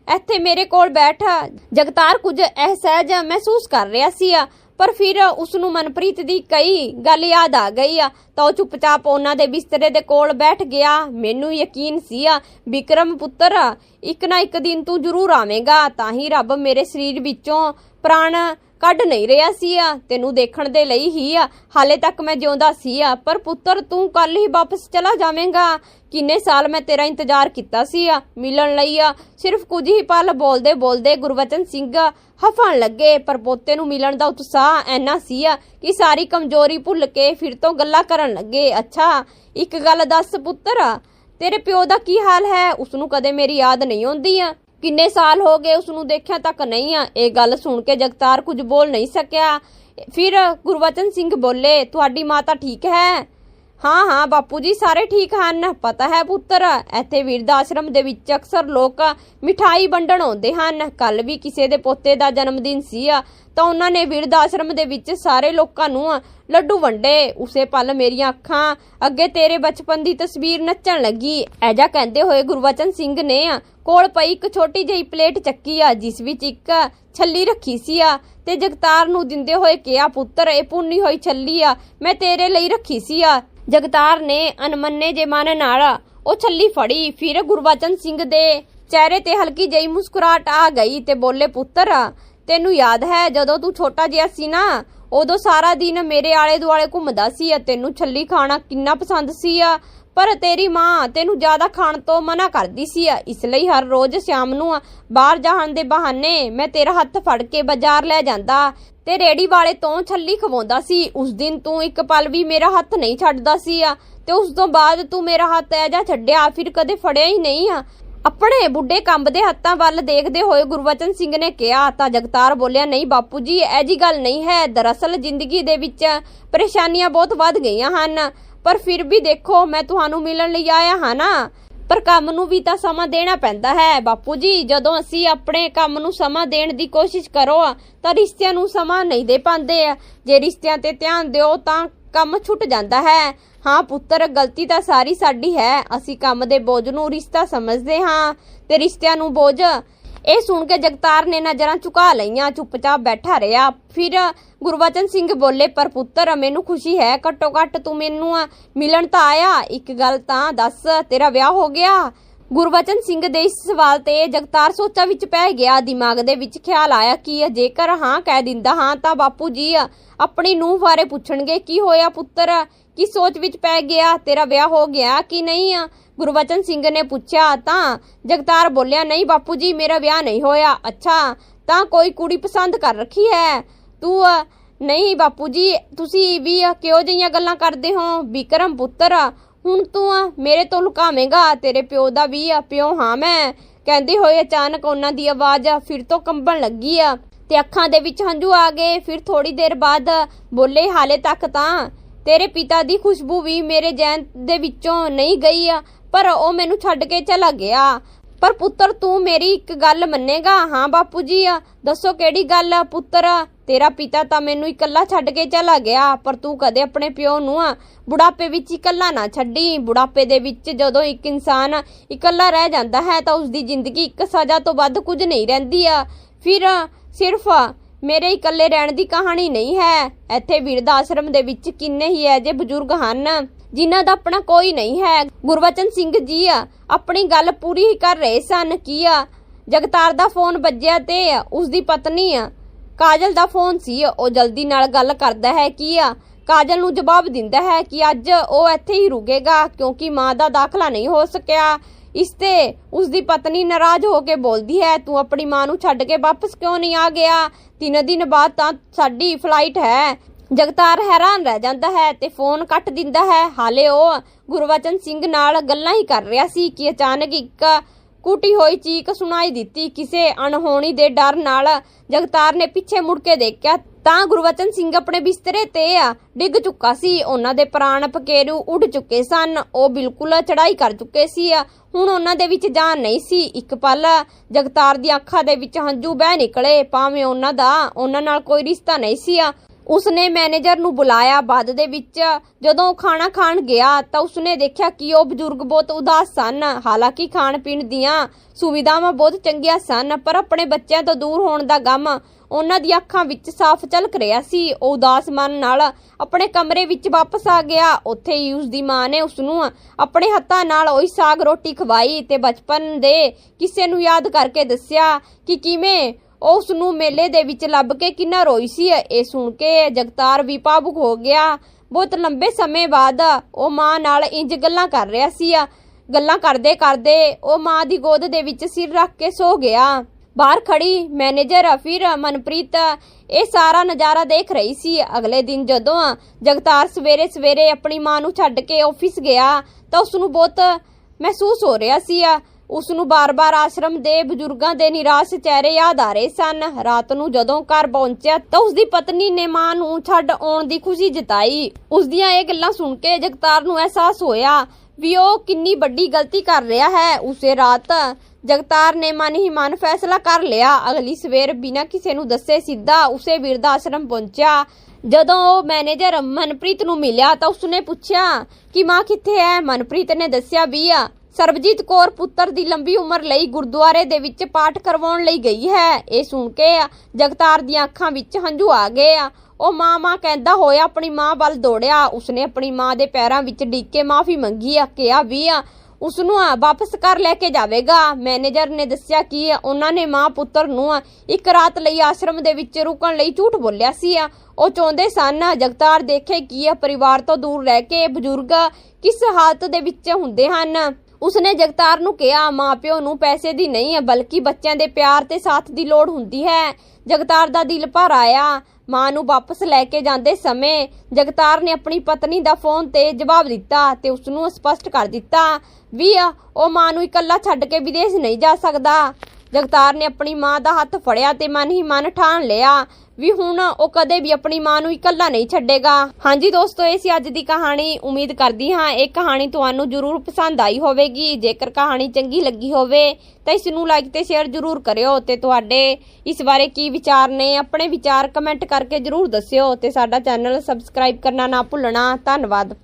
ਇੱਥੇ ਮੇਰੇ ਕੋਲ ਬੈਠ ਜਗਤਾਰ ਕੁਝ ਅਹਿਸਹਿਜ ਮਹਿਸੂਸ ਕਰ ਰਿਹਾ ਸੀ ਪਰ ਫਿਰ ਉਸ ਨੂੰ ਮਨਪ੍ਰੀਤ ਦੀ ਕਈ ਗੱਲ ਯਾਦ ਆ ਗਈ ਆ। ਤਾਂ ਉਹ ਚੁੱਪਚਾਪ ਉਹਨਾਂ ਦੇ ਬਿਸਤਰੇ ਦੇ ਕੋਲ ਬੈਠ ਗਿਆ। ਮੈਨੂੰ ਯਕੀਨ ਸੀ ਆ, ਵਿਕਰਮ ਪੁੱਤਰ, ਇੱਕ ਨਾ ਇੱਕ ਦਿਨ ਤੂੰ ਜ਼ਰੂਰ ਆਵੇਂਗਾ, ਤਾਂ ਹੀ ਰੱਬ ਮੇਰੇ ਸਰੀਰ ਵਿੱਚੋਂ ਪ੍ਰਾਣ ਕੱਢ ਨਹੀਂ ਰਿਹਾ ਸੀ ਆ, ਤੈਨੂੰ ਦੇਖਣ ਦੇ ਲਈ ਹੀ ਆ। ਹਾਲੇ ਤੱਕ ਮੈਂ ਜਿਉਂਦਾ ਸੀ ਆ, ਪਰ ਪੁੱਤਰ, ਤੂੰ ਕੱਲ ਹੀ ਵਾਪਸ ਚਲਾ ਜਾਵੇਂਗਾ। ਕਿੰਨੇ ਸਾਲ ਮੈਂ ਤੇਰਾ ਇੰਤਜ਼ਾਰ ਕੀਤਾ ਸੀ ਆ, ਮਿਲਣ ਲਈ ਆ। ਸਿਰਫ ਕੁਝ ਹੀ ਪਲ ਬੋਲਦੇ ਬੋਲਦੇ ਗੁਰਵਚਨ ਸਿੰਘ ਹਫਣ ਲੱਗੇ, ਪਰ ਪੋਤੇ ਨੂੰ ਮਿਲਣ ਦਾ ਉਤਸ਼ਾਹ ਐਨਾ ਸੀ ਆ ਕਿ ਸਾਰੀ ਕਮਜ਼ੋਰੀ ਭੁੱਲ ਕੇ ਫਿਰ ਤੋਂ ਗੱਲਾਂ ਕਰਨ ਲੱਗੇ। ਅੱਛਾ, ਇੱਕ ਗੱਲ ਦੱਸ ਪੁੱਤਰ, ਤੇਰੇ ਪਿਓ ਦਾ ਕੀ ਹਾਲ ਹੈ? ਉਸ ਨੂੰ ਕਦੇ ਮੇਰੀ ਯਾਦ ਨਹੀਂ ਆਉਂਦੀ ਆ। ਕਿੰਨੇ ਸਾਲ ਹੋ ਗਏ ਉਸ ਨੂੰ ਦੇਖਿਆ ਤੱਕ ਨਹੀਂ ਆ। ਇਹ ਗੱਲ ਸੁਣ ਕੇ ਜਗਤਾਰ ਕੁਝ ਬੋਲ ਨਹੀਂ ਸਕਿਆ। ਫਿਰ ਗੁਰਵਚਨ ਸਿੰਘ ਬੋਲੇ, ਤੁਹਾਡੀ ਮਾਤਾ ਠੀਕ ਹੈ। ਹਾਂ ਹਾਂ, ਬਾਪੂ ਜੀ, ਸਾਰੇ ਠੀਕ ਹਨ। ਪਤਾ ਹੈ ਪੁੱਤਰ, ਇੱਥੇ ਵਿਰਧ ਆਸ਼ਰਮ ਦੇ ਵਿੱਚ ਅਕਸਰ ਲੋਕ ਮਿਠਾਈ ਵੰਡਣ ਆਉਂਦੇ ਹਨ। ਕੱਲ ਵੀ ਕਿਸੇ ਦੇ ਪੋਤੇ ਦਾ ਜਨਮ ਦਿਨ ਸੀ, ਤਾਂ ਉਹਨਾਂ ਨੇ ਵੀਰਦ ਆਸ਼ਰਮ ਦੇ ਵਿੱਚ ਸਾਰੇ ਲੋਕਾਂ ਨੂੰ ਲੱਡੂ ਵੰਡੇ। ਉਸੇ ਪਲ ਮੇਰੀਆਂ ਅੱਖਾਂ ਅੱਗੇ ਤੇਰੇ ਬਚਪਨ ਦੀ ਤਸਵੀਰ ਨੱਚਣ ਲੱਗੀ। ਐਜਾ ਕਹਿੰਦੇ ਹੋਏ ਗੁਰਵਚਨ ਸਿੰਘ ਨੇ ਕੋਲ ਪਈ ਇੱਕ ਛੋਟੀ ਜਿਹੀ ਪਲੇਟ ਚੱਕੀ ਆ, ਜਿਸ ਵਿੱਚ ਇੱਕ ਛੱਲੀ ਰੱਖੀ ਸੀ ਆ, ਤੇ ਜਗਤਾਰ ਨੂੰ ਦਿੰਦੇ ਹੋਏ ਕਿਹਾ, ਪੁੱਤਰ, ਇਹ ਪੁੰਨੀ ਹੋਈ ਛੱਲੀ ਆ, ਮੈਂ ਤੇਰੇ ਲਈ ਰੱਖੀ ਸੀ ਆ ਜਗਤਾਰ ਨੇ ਅਨਮੰਨੇ ਜੇ ਮਨ ਨਾਲ ਉਹ ਛੱਲੀ ਫੜੀ। ਫਿਰ ਗੁਰਬਚਨ ਸਿੰਘ ਦੇ ਚਿਹਰੇ ਤੇ ਹਲਕੀ ਜਿਹੀ ਮੁਸਕਰਾਟ ਆ ਗਈ ਤੇ ਬੋਲੇ, ਪੁੱਤਰ, ਤੈਨੂੰ ਯਾਦ ਹੈ ਜਦੋਂ ਤੂੰ ਛੋਟਾ ਜਿਹਾ ਸੀ ਨਾ? ਉਦੋਂ ਸਾਰਾ ਦਿਨ ਮੇਰੇ ਆਲੇ ਦੁਆਲੇ ਘੁੰਮਦਾ ਸੀ ਆ ਤੈਨੂੰ ਛੱਲੀ ਖਾਣਾ ਕਿੰਨਾ ਪਸੰਦ ਸੀ ਆ? ਪਰ ਤੇਰੀ ਮਾਂ ਤੈਨੂੰ ਜ਼ਿਆਦਾ ਖਾਣ ਤੋਂ ਮਨਾ ਕਰਦੀ ਸੀ ਇਸ ਲਈ ਹਰ ਰੋਜ਼ ਸ਼ਾਮ ਨੂੰ ਬਾਹਰ ਜਾਣ ਦੇ ਬਹਾਨੇ ਮੈਂ ਤੇਰਾ ਹੱਥ ਫੜ ਕੇ ਬਾਜ਼ਾਰ ਲੈ ਜਾਂਦਾ। ਤੇ ਰੇੜੀ ਵਾਲੇ ਤੋਂ ਛੱਲੀ ਖਵਾਉਂਦਾ ਸੀ। ਉਸ ਦਿਨ ਤੂੰ ਇੱਕ ਪਲ ਵੀ ਮੇਰਾ ਹੱਥ ਨਹੀਂ ਛੱਡਦਾ ਸੀ ਤੇ ਉਸ ਤੋਂ ਬਾਅਦ ਤੂੰ ਮੇਰਾ ਹੱਥ ਐਜਾ ਛੱਡਿਆ, ਫਿਰ ਕਦੇ ਫੜਿਆ ਹੀ ਨਹੀਂ ਆ। ਆਪਣੇ ਬੁੱਢੇ ਕੰਬ ਦੇ ਹੱਥਾਂ ਵੱਲ ਦੇਖਦੇ ਹੋਏ ਗੁਰਵਚਨ ਸਿੰਘ ਨੇ ਕਿਹਾ, ਤਾਂ ਜਗਤਾਰ ਬੋਲਿਆ, ਨਹੀਂ ਬਾਪੂ ਜੀ, ਇਹ ਜੀ ਗੱਲ ਨਹੀਂ ਹੈ। ਦਰਅਸਲ ਜ਼ਿੰਦਗੀ ਦੇ ਵਿੱਚ ਪਰੇਸ਼ਾਨੀਆਂ ਬਹੁਤ ਵੱਧ ਗਈਆਂ ਹਨ। ਪਰ ਫਿਰ ਵੀ ਦੇਖੋ, ਮੈਂ ਤੁਹਾਨੂੰ ਮਿਲਣ ਲਈ ਆਇਆ ਹਾਂ ਨਾ। ਪਰ ਕੰਮ ਨੂੰ ਵੀ ਤਾਂ ਸਮਾਂ ਦੇਣਾ ਪੈਂਦਾ ਹੈ। ਬਾਪੂ ਜੀ, ਜਦੋਂ ਅਸੀਂ ਆਪਣੇ ਕੰਮ ਨੂੰ ਸਮਾਂ ਦੇਣ ਦੀ ਕੋਸ਼ਿਸ਼ ਕਰੋ, ਤਾਂ ਰਿਸ਼ਤਿਆਂ ਨੂੰ ਸਮਾਂ ਨਹੀਂ ਦੇ ਪਾਉਂਦੇ। ਜੇ ਰਿਸ਼ਤਿਆਂ ਤੇ ਧਿਆਨ ਦਿਓ, ਤਾਂ ਕੰਮ ਛੁੱਟ ਜਾਂਦਾ ਹੈ। ਹਾਂ ਪੁੱਤਰ, ਗਲਤੀ ਤਾਂ ਸਾਰੀ ਸਾਡੀ ਹੈ। ਅਸੀਂ ਕੰਮ ਦੇ ਬੋਝ ਨੂੰ ਰਿਸ਼ਤਾ ਸਮਝਦੇ ਹਾਂ ਤੇ ਰਿਸ਼ਤਿਆਂ ਨੂੰ ਬੋਝ ਇਹ ਸੁਣ ਕੇ ਜਗਤਾਰ ਨੇ ਨਜ਼ਰਾਂ ਝੁਕਾ ਲਈਆਂ, ਚੁੱਪਚਾਪ ਬੈਠਾ ਰਿਹਾ। ਫਿਰ ਗੁਰਵਚਨ ਸਿੰਘ ਬੋਲੇ, ਪਰ ਪੁੱਤਰ, ਮੈਨੂੰ ਖੁਸ਼ੀ ਹੈ, ਘੱਟੋ ਘੱਟ ਤੂੰ ਮੈਨੂੰ ਮਿਲਣ ਤਾਂ ਆਇਆ। ਇੱਕ ਗੱਲ ਤਾਂ ਦੱਸ, ਤੇਰਾ ਵਿਆਹ ਹੋ ਗਿਆ? ਗੁਰਵਚਨ ਸਿੰਘ ਦੇ ਇਸ ਸਵਾਲ ਤੇ ਜਗਤਾਰ ਸੋਚਾਂ ਵਿੱਚ ਪੈ ਗਿਆ। ਦਿਮਾਗ ਦੇ ਵਿੱਚ ਖਿਆਲ ਆਇਆ ਕਿ ਜੇਕਰ ਹਾਂ ਕਹਿ ਦਿੰਦਾ ਹਾਂ, ਤਾਂ ਬਾਪੂ ਜੀ ਆਪਣੀ ਨੂੰਹ ਬਾਰੇ ਪੁੱਛਣਗੇ, ਕੀ ਹੋਇਆ ਪੁੱਤਰ? ਕੀ ਸੋਚ ਵਿੱਚ ਪੈ ਗਿਆ? ਤੇਰਾ ਵਿਆਹ ਹੋ ਗਿਆ ਕਿ ਨਹੀਂ? ਗੁਰਵਚਨ ਸਿੰਘ ਨੇ ਪੁੱਛਿਆ, ਤਾਂ ਜਗਤਾਰ ਬੋਲਿਆ, ਨਹੀਂ ਬਾਪੂ ਜੀ, ਮੇਰਾ ਵਿਆਹ ਨਹੀਂ ਹੋਇਆ। ਅੱਛਾ, ਤਾਂ ਕੋਈ ਕੁੜੀ ਪਸੰਦ ਕਰ ਰੱਖੀ ਹੈ? ਤੂੰ, ਨਹੀਂ ਬਾਪੂ ਜੀ, ਤੁਸੀਂ ਵੀ ਕਿਉਂ ਜਿਹੀਆਂ ਗੱਲਾਂ ਕਰਦੇ ਹੋ? ਵਿਕਰਮ ਪੁੱਤਰ, ਹੁਣ ਤੂੰ ਮੇਰੇ ਤੋਂ ਲੁਕਾਵੇਂਗਾ? ਤੇਰੇ ਪਿਓ ਦਾ ਵੀ ਪਿਓ ਹਾਂ ਮੈਂ। ਕਹਿੰਦੇ ਹੋਏ ਅਚਾਨਕ ਉਹਨਾਂ ਦੀ ਆਵਾਜ਼ ਫਿਰ ਤੋਂ ਕੰਬਣ ਲੱਗੀ ਆ ਤੇ ਅੱਖਾਂ ਦੇ ਵਿੱਚ ਹੰਝੂ ਆ ਗਏ। ਫਿਰ ਥੋੜੀ ਦੇਰ ਬਾਅਦ ਬੋਲੇ, ਹਾਲੇ ਤੱਕ ਤਾਂ ਤੇਰੇ ਪਿਤਾ ਦੀ ਖੁਸ਼ਬੂ ਵੀ ਮੇਰੇ ਜੈਨ ਦੇ ਵਿੱਚੋਂ ਨਹੀਂ ਗਈ। ਆ ਪਰ ਉਹ ਮੈਨੂੰ ਛੱਡ ਕੇ ਚਲਾ ਗਿਆ। ਪਰ ਪੁੱਤਰ, ਤੂੰ ਮੇਰੀ ਇੱਕ ਗੱਲ ਮੰਨੇਗਾ? ਹਾਂ ਬਾਪੂ ਜੀ, ਦੱਸੋ ਕਿਹੜੀ ਗੱਲ ਆ ਪੁੱਤਰ? ਤੇਰਾ ਪਿਤਾ ਤਾਂ ਮੈਨੂੰ ਇਕੱਲਾ ਛੱਡ ਕੇ ਚਲਾ ਗਿਆ, ਪਰ ਤੂੰ ਕਦੇ ਆਪਣੇ ਪਿਓ ਨੂੰ ਬੁਢਾਪੇ ਵਿੱਚ ਇਕੱਲਾ ਨਾ ਛੱਡੀ। ਬੁਢਾਪੇ ਦੇ ਵਿੱਚ ਜਦੋਂ ਇੱਕ ਇਨਸਾਨ ਇਕੱਲਾ ਰਹਿ ਜਾਂਦਾ ਹੈ, ਤਾਂ ਉਸ ਦੀ ਜ਼ਿੰਦਗੀ ਇੱਕ ਸਜ਼ਾ ਤੋਂ ਵੱਧ ਕੁਝ ਨਹੀਂ ਰਹਿੰਦੀ ਆ। ਫਿਰ ਸਿਰਫ ਮੇਰੇ ਇਕੱਲੇ ਰਹਿਣ ਦੀ ਕਹਾਣੀ ਨਹੀਂ ਹੈ। ਇੱਥੇ ਵੀਰਦਾ ਆਸ਼ਰਮ ਦੇ ਵਿੱਚ ਕਿੰਨੇ ਹੀ ਐਜੇ ਬਜ਼ੁਰਗ ਹਨ। ਜਿਨ੍ਹਾਂ ਦਾ ਆਪਣਾ ਕੋਈ ਨਹੀਂ ਹੈ। ਗੁਰਵਚਨ ਸਿੰਘ ਜੀ ਆ, ਆਪਣੀ ਗੱਲ ਪੂਰੀ ਹੀ ਕਰ ਰਹੇ ਸਨ। ਕੀ ਆ? ਜਗਤਾਰ ਦਾ ਫੋਨ ਵੱਜਿਆ ਤੇ ਉਸ ਦੀ ਪਤਨੀ ਆ, ਕਾਜਲ ਦਾ ਫੋਨ ਸੀ। ਉਹ ਜਲਦੀ ਨਾਲ ਗੱਲ ਕਰਦਾ ਹੈ, ਕੀ ਆ? ਕਾਜਲ ਨੂੰ ਜਵਾਬ ਦਿੰਦਾ ਹੈ ਕਿ ਅੱਜ ਉਹ ਇੱਥੇ ਹੀ ਰੁਕੇਗਾ, ਕਿਉਂਕਿ ਮਾਂ ਦਾ ਦਾਖਲਾ ਨਹੀਂ ਹੋ ਸਕਿਆ। ਇਸ ਤੇ ਉਸ ਦੀ ਪਤਨੀ ਨਾਰਾਜ਼ ਹੋ ਕੇ ਬੋਲਦੀ ਹੈ, ਤੂੰ ਆਪਣੀ ਮਾਂ ਨੂੰ ਛੱਡ ਕੇ ਵਾਪਸ ਕਿਉਂ ਨਹੀਂ ਆ ਗਿਆ? ਤਿੰਨ ਦਿਨ ਬਾਅਦ ਤਾਂ ਸਾਡੀ ਫਲਾਈਟ ਹੈ। ਜਗਤਾਰ ਹੈਰਾਨ ਰਹਿ ਜਾਂਦਾ ਹੈ ਤੇ ਫੋਨ ਕੱਟ ਦਿੰਦਾ ਹੈ। ਹਾਲੇ ਉਹ ਗੁਰਵਚਨ ਸਿੰਘ ਨਾਲ ਗੱਲਾਂ ਹੀ ਕਰ ਰਿਹਾ ਸੀ ਕਿ ਅਚਾਨਕ ਇੱਕ ਕੁੱਟੀ ਹੋਈ ਚੀਕ ਸੁਣਾਈ ਦਿੱਤੀ। ਕਿਸੇ ਅਣਹੋਣੀ ਦੇ ਡਰ ਨਾਲ ਜਗਤਾਰ ਨੇ ਪਿੱਛੇ ਮੁੜ ਕੇ ਦੇਖਿਆ ਤਾਂ ਗੁਰਵਚਨ ਸਿੰਘ ਆਪਣੇ ਬਿਸਤਰੇ ਤੇ ਡਿੱਗ ਚੁੱਕਾ ਸੀ। ਉਹਨਾਂ ਦੇ ਪ੍ਰਾਣ ਪਕੇਰੂ ਉੱਡ ਚੁੱਕੇ ਸਨ। ਉਹ ਬਿਲਕੁਲ ਚੜਾਈ ਕਰ ਚੁੱਕੇ ਸੀ। ਹੁਣ ਉਹਨਾਂ ਦੇ ਵਿੱਚ ਜਾਨ ਨਹੀਂ ਸੀ। ਇੱਕ ਪਲ ਜਗਤਾਰ ਦੀ ਅੱਖਾਂ ਦੇ ਵਿੱਚ ਹੰਝੂ ਬਹਿ ਨਿਕਲੇ। ਭਾਵੇਂ ਉਹਨਾਂ ਦਾ, ਉਹਨਾਂ ਨਾਲ ਕੋਈ ਰਿਸ਼ਤਾ ਨਹੀਂ ਸੀ। ਉਸਨੇ ਮੈਨੇਜਰ ਨੂੰ ਬੁਲਾਇਆ ਬਾਅਦ ਦੇ ਵਿੱਚ। ਜਦੋਂ ਉਹ ਖਾਣਾ ਖਾਣ ਗਿਆ ਤਾਂ ਉਸਨੇ ਦੇਖਿਆ ਕਿ ਉਹ ਬਜ਼ੁਰਗ ਬਹੁਤ ਉਦਾਸ ਸਨ। ਹਾਲਾਂਕਿ ਖਾਣ ਪੀਣ ਦੀਆਂ ਸੁਵਿਧਾਵਾਂ ਬਹੁਤ ਚੰਗੀਆਂ ਸਨ, ਪਰ ਆਪਣੇ ਬੱਚਿਆਂ ਤੋਂ ਦੂਰ ਹੋਣ ਦਾ ਗਮ ਉਹਨਾਂ ਦੀ ਅੱਖਾਂ ਵਿੱਚ ਸਾਫ਼ ਝਲਕ ਰਿਹਾ ਸੀ। ਉਹ ਉਦਾਸ ਮਨ ਨਾਲ ਆਪਣੇ ਕਮਰੇ ਵਿੱਚ ਵਾਪਸ ਆ ਗਿਆ। ਉੱਥੇ ਹੀ ਉਸ ਦੀ ਮਾਂ ਨੇ ਉਸ ਨੂੰ ਆਪਣੇ ਹੱਥਾਂ ਨਾਲ ਉਹੀ ਸਾਗ ਰੋਟੀ ਖਵਾਈ ਤੇ ਬਚਪਨ ਦੇ ਕਿਸੇ ਨੂੰ ਯਾਦ ਕਰਕੇ ਦੱਸਿਆ ਕਿ ਕਿਵੇਂ ਉਹ ਉਸ ਨੂੰ ਮੇਲੇ ਦੇ ਵਿੱਚ ਲੱਭ ਕੇ ਕਿੰਨਾ ਰੋਈ ਸੀ। ਇਹ ਸੁਣ ਕੇ ਜਗਤਾਰ ਵੀ ਭਾਵੁਕ ਹੋ ਗਿਆ। ਬਹੁਤ ਲੰਬੇ ਸਮੇਂ ਬਾਅਦ ਉਹ ਮਾਂ ਨਾਲ ਇੰਜ ਗੱਲਾਂ ਕਰ ਰਿਹਾ ਸੀ। ਗੱਲਾਂ ਕਰਦੇ ਕਰਦੇ ਉਹ ਮਾਂ ਦੀ ਗੋਦ ਦੇ ਵਿੱਚ ਸਿਰ ਰੱਖ ਕੇ ਸੋ ਗਿਆ। ਬਾਹਰ ਖੜੀ ਮੈਨੇਜਰ ਫਿਰ ਮਨਪ੍ਰੀਤ ਇਹ ਸਾਰਾ ਨਜ਼ਾਰਾ ਦੇਖ ਰਹੀ ਸੀ। ਅਗਲੇ ਦਿਨ ਜਦੋਂ ਜਗਤਾਰ ਸਵੇਰੇ ਸਵੇਰੇ ਆਪਣੀ ਮਾਂ ਨੂੰ ਛੱਡ ਕੇ ਆਫਿਸ ਗਿਆ ਤਾਂ ਉਸ ਨੂੰ ਬਹੁਤ ਮਹਿਸੂਸ ਹੋ ਰਿਹਾ ਸੀ। ਉਸ ਨੂੰ ਬਾਰ-ਬਾਰ ਆਸ਼ਰਮ ਦੇ ਬਜ਼ੁਰਗਾਂ ਦੇ ਨਿਰਾਸ਼ ਚਿਹਰੇ ਯਾਦ ਆ ਰਹੇ ਸਨ। ਰਾਤ ਨੂੰ ਜਦੋਂ ਘਰ ਪਹੁੰਚਿਆ ਤਾਂ ਉਸ ਦੀ ਪਤਨੀ ਨੇ ਮਾਂ ਨੂੰ ਛੱਡ ਆਉਣ ਦੀ ਖੁਸ਼ੀ ਜਤਾਈ। ਉਸ ਦੀਆਂ ਇਹ ਗੱਲਾਂ ਸੁਣ ਕੇ ਜਗਤਾਰ ਨੂੰ ਅਹਿਸਾਸ ਹੋਇਆ ਵੀ ਉਹ ਕਿੰਨੀ ਵੱਡੀ ਗਲਤੀ ਕਰ ਰਿਹਾ ਹੈ। ਉਸੇ ਰਾਤ ਜਗਤਾਰ ਨੇ ਮਨ ਹੀ ਮਨ ਫੈਸਲਾ ਕਰ ਲਿਆ। ਅਗਲੀ ਸਵੇਰ ਬਿਨਾਂ ਕਿਸੇ ਨੂੰ ਦੱਸੇ ਸਿੱਧਾ ਉਸੇ ਬਿਰਧ ਆਸ਼ਰਮ ਪਹੁੰਚਿਆ। ਜਦੋਂ ਉਹ ਮੈਨੇਜਰ ਮਨਪ੍ਰੀਤ ਨੂੰ ਮਿਲਿਆ ਤਾਂ ਉਸਨੇ ਪੁੱਛਿਆ ਕਿ ਮਾਂ ਕਿੱਥੇ ਹੈ? ਮਨਪ੍ਰੀਤ ਨੇ ਦੱਸਿਆ ਵੀ ਆ ਸਰਬਜੀਤ ਕੌਰ ਪੁੱਤਰ ਦੀ ਲੰਬੀ ਉਮਰ ਲਈ ਗੁਰਦੁਆਰੇ ਦੇ ਵਿੱਚ ਪਾਠ ਕਰਵਾਉਣ ਲਈ ਗਈ ਹੈ। ਇਹ ਸੁਣ ਕੇ ਜਗਤਾਰ ਦੀਆਂ ਅੱਖਾਂ ਵਿੱਚ ਹੰਝੂ ਆ ਗਏ ਆ। ਉਹ ਮਾਂ ਮਾਂ ਕਹਿੰਦਾ ਹੋਇਆ ਆਪਣੀ ਮਾਂ ਵੱਲ ਦੌੜਿਆ। ਉਸਨੇ ਆਪਣੀ ਮਾਂ ਦੇ ਪੈਰਾਂ ਵਿੱਚ ਡਿੱਗ ਕੇ ਮਾਫੀ ਮੰਗੀ ਆ, ਕਿਹਾ ਵੀ ਆ ਉਸ ਨੂੰ ਵਾਪਸ ਕਰ ਲੈ ਕੇ ਜਾਵੇਗਾ। ਮੈਨੇਜਰ ਨੇ ਦੱਸਿਆ ਕਿ ਉਹਨਾਂ ਨੇ ਮਾਂ ਪੁੱਤਰ ਨੂੰ ਇੱਕ ਰਾਤ ਲਈ ਆਸ਼ਰਮ ਦੇ ਵਿੱਚ ਰੁਕਣ ਲਈ ਝੂਠ ਬੋਲਿਆ ਸੀ ਉਹ ਚਾਹੁੰਦੇ ਸਨ ਜਗਤਾਰ ਦੇਖੇ ਕਿ ਇਹ ਪਰਿਵਾਰ ਤੋਂ ਦੂਰ ਰਹਿ ਕੇ ਬਜ਼ੁਰਗ ਕਿਸ ਹਾਲਤ ਦੇ ਵਿੱਚ ਹੁੰਦੇ ਹਨ। ਉਸਨੇ ਜਗਤਾਰ ਨੂੰ ਕਿਹਾ, ਮਾਪਿਓ ਨੂੰ ਪੈਸੇ ਦੀ ਨਹੀਂ ਹੈ, ਬਲਕਿ ਬੱਚਿਆਂ ਦੇ ਪਿਆਰ ਤੇ ਸਾਥ ਦੀ ਲੋੜ ਹੁੰਦੀ ਹੈ। ਜਗਤਾਰ ਦਾ ਦਿਲ ਭਰ ਆਇਆ। ਮਾਂ ਨੂੰ ਵਾਪਸ ਲੈ ਕੇ ਜਾਂਦੇ ਸਮੇਂ ਜਗਤਾਰ ਨੇ ਆਪਣੀ ਪਤਨੀ ਦਾ ਫੋਨ ਤੇ ਜਵਾਬ ਦਿੱਤਾ ਤੇ ਉਸ ਨੂੰ ਸਪਸ਼ਟ ਕਰ ਦਿੱਤਾ ਵੀ ਉਹ ਮਾਂ ਨੂੰ ਇਕੱਲਾ ਛੱਡ ਕੇ ਵਿਦੇਸ਼ ਨਹੀਂ ਜਾ ਸਕਦਾ। ਜਗਤਾਰ ਨੇ ਆਪਣੀ ਮਾਂ ਦਾ ਹੱਥ ਫੜਿਆ ਤੇ ਮਨ ਹੀ ਮਨ ਠਾਣ ਲਿਆ ਵੀ ਹੁਣ ਉਹ ਕਦੇ ਵੀ ਆਪਣੀ ਮਾਂ ਨੂੰ ਇਕੱਲਾ ਨਹੀਂ ਛੱਡੇਗਾ। ਹਾਂਜੀ ਦੋਸਤੋ, ਇਹ ਸੀ ਅੱਜ ਦੀ ਕਹਾਣੀ। ਉਮੀਦ ਕਰਦੀ ਹਾਂ ਇਹ ਕਹਾਣੀ ਤੁਹਾਨੂੰ ਜ਼ਰੂਰ ਪਸੰਦ ਆਈ ਹੋਵੇਗੀ। ਜੇਕਰ ਕਹਾਣੀ ਚੰਗੀ ਲੱਗੀ ਹੋਵੇ ਤਾਂ ਇਸ ਨੂੰ ਲਾਈਕ ਤੇ ਸ਼ੇਅਰ ਜ਼ਰੂਰ ਕਰਿਓ ਤੇ ਤੁਹਾਡੇ ਇਸ ਬਾਰੇ ਕੀ ਵਿਚਾਰ ਨੇ, ਆਪਣੇ ਵਿਚਾਰ ਕਮੈਂਟ ਕਰਕੇ ਜ਼ਰੂਰ ਦੱਸਿਓ ਤੇ ਸਾਡਾ ਚੈਨਲ ਸਬਸਕ੍ਰਾਈਬ ਕਰਨਾ ਨਾ ਭੁੱਲਣਾ। ਧੰਨਵਾਦ।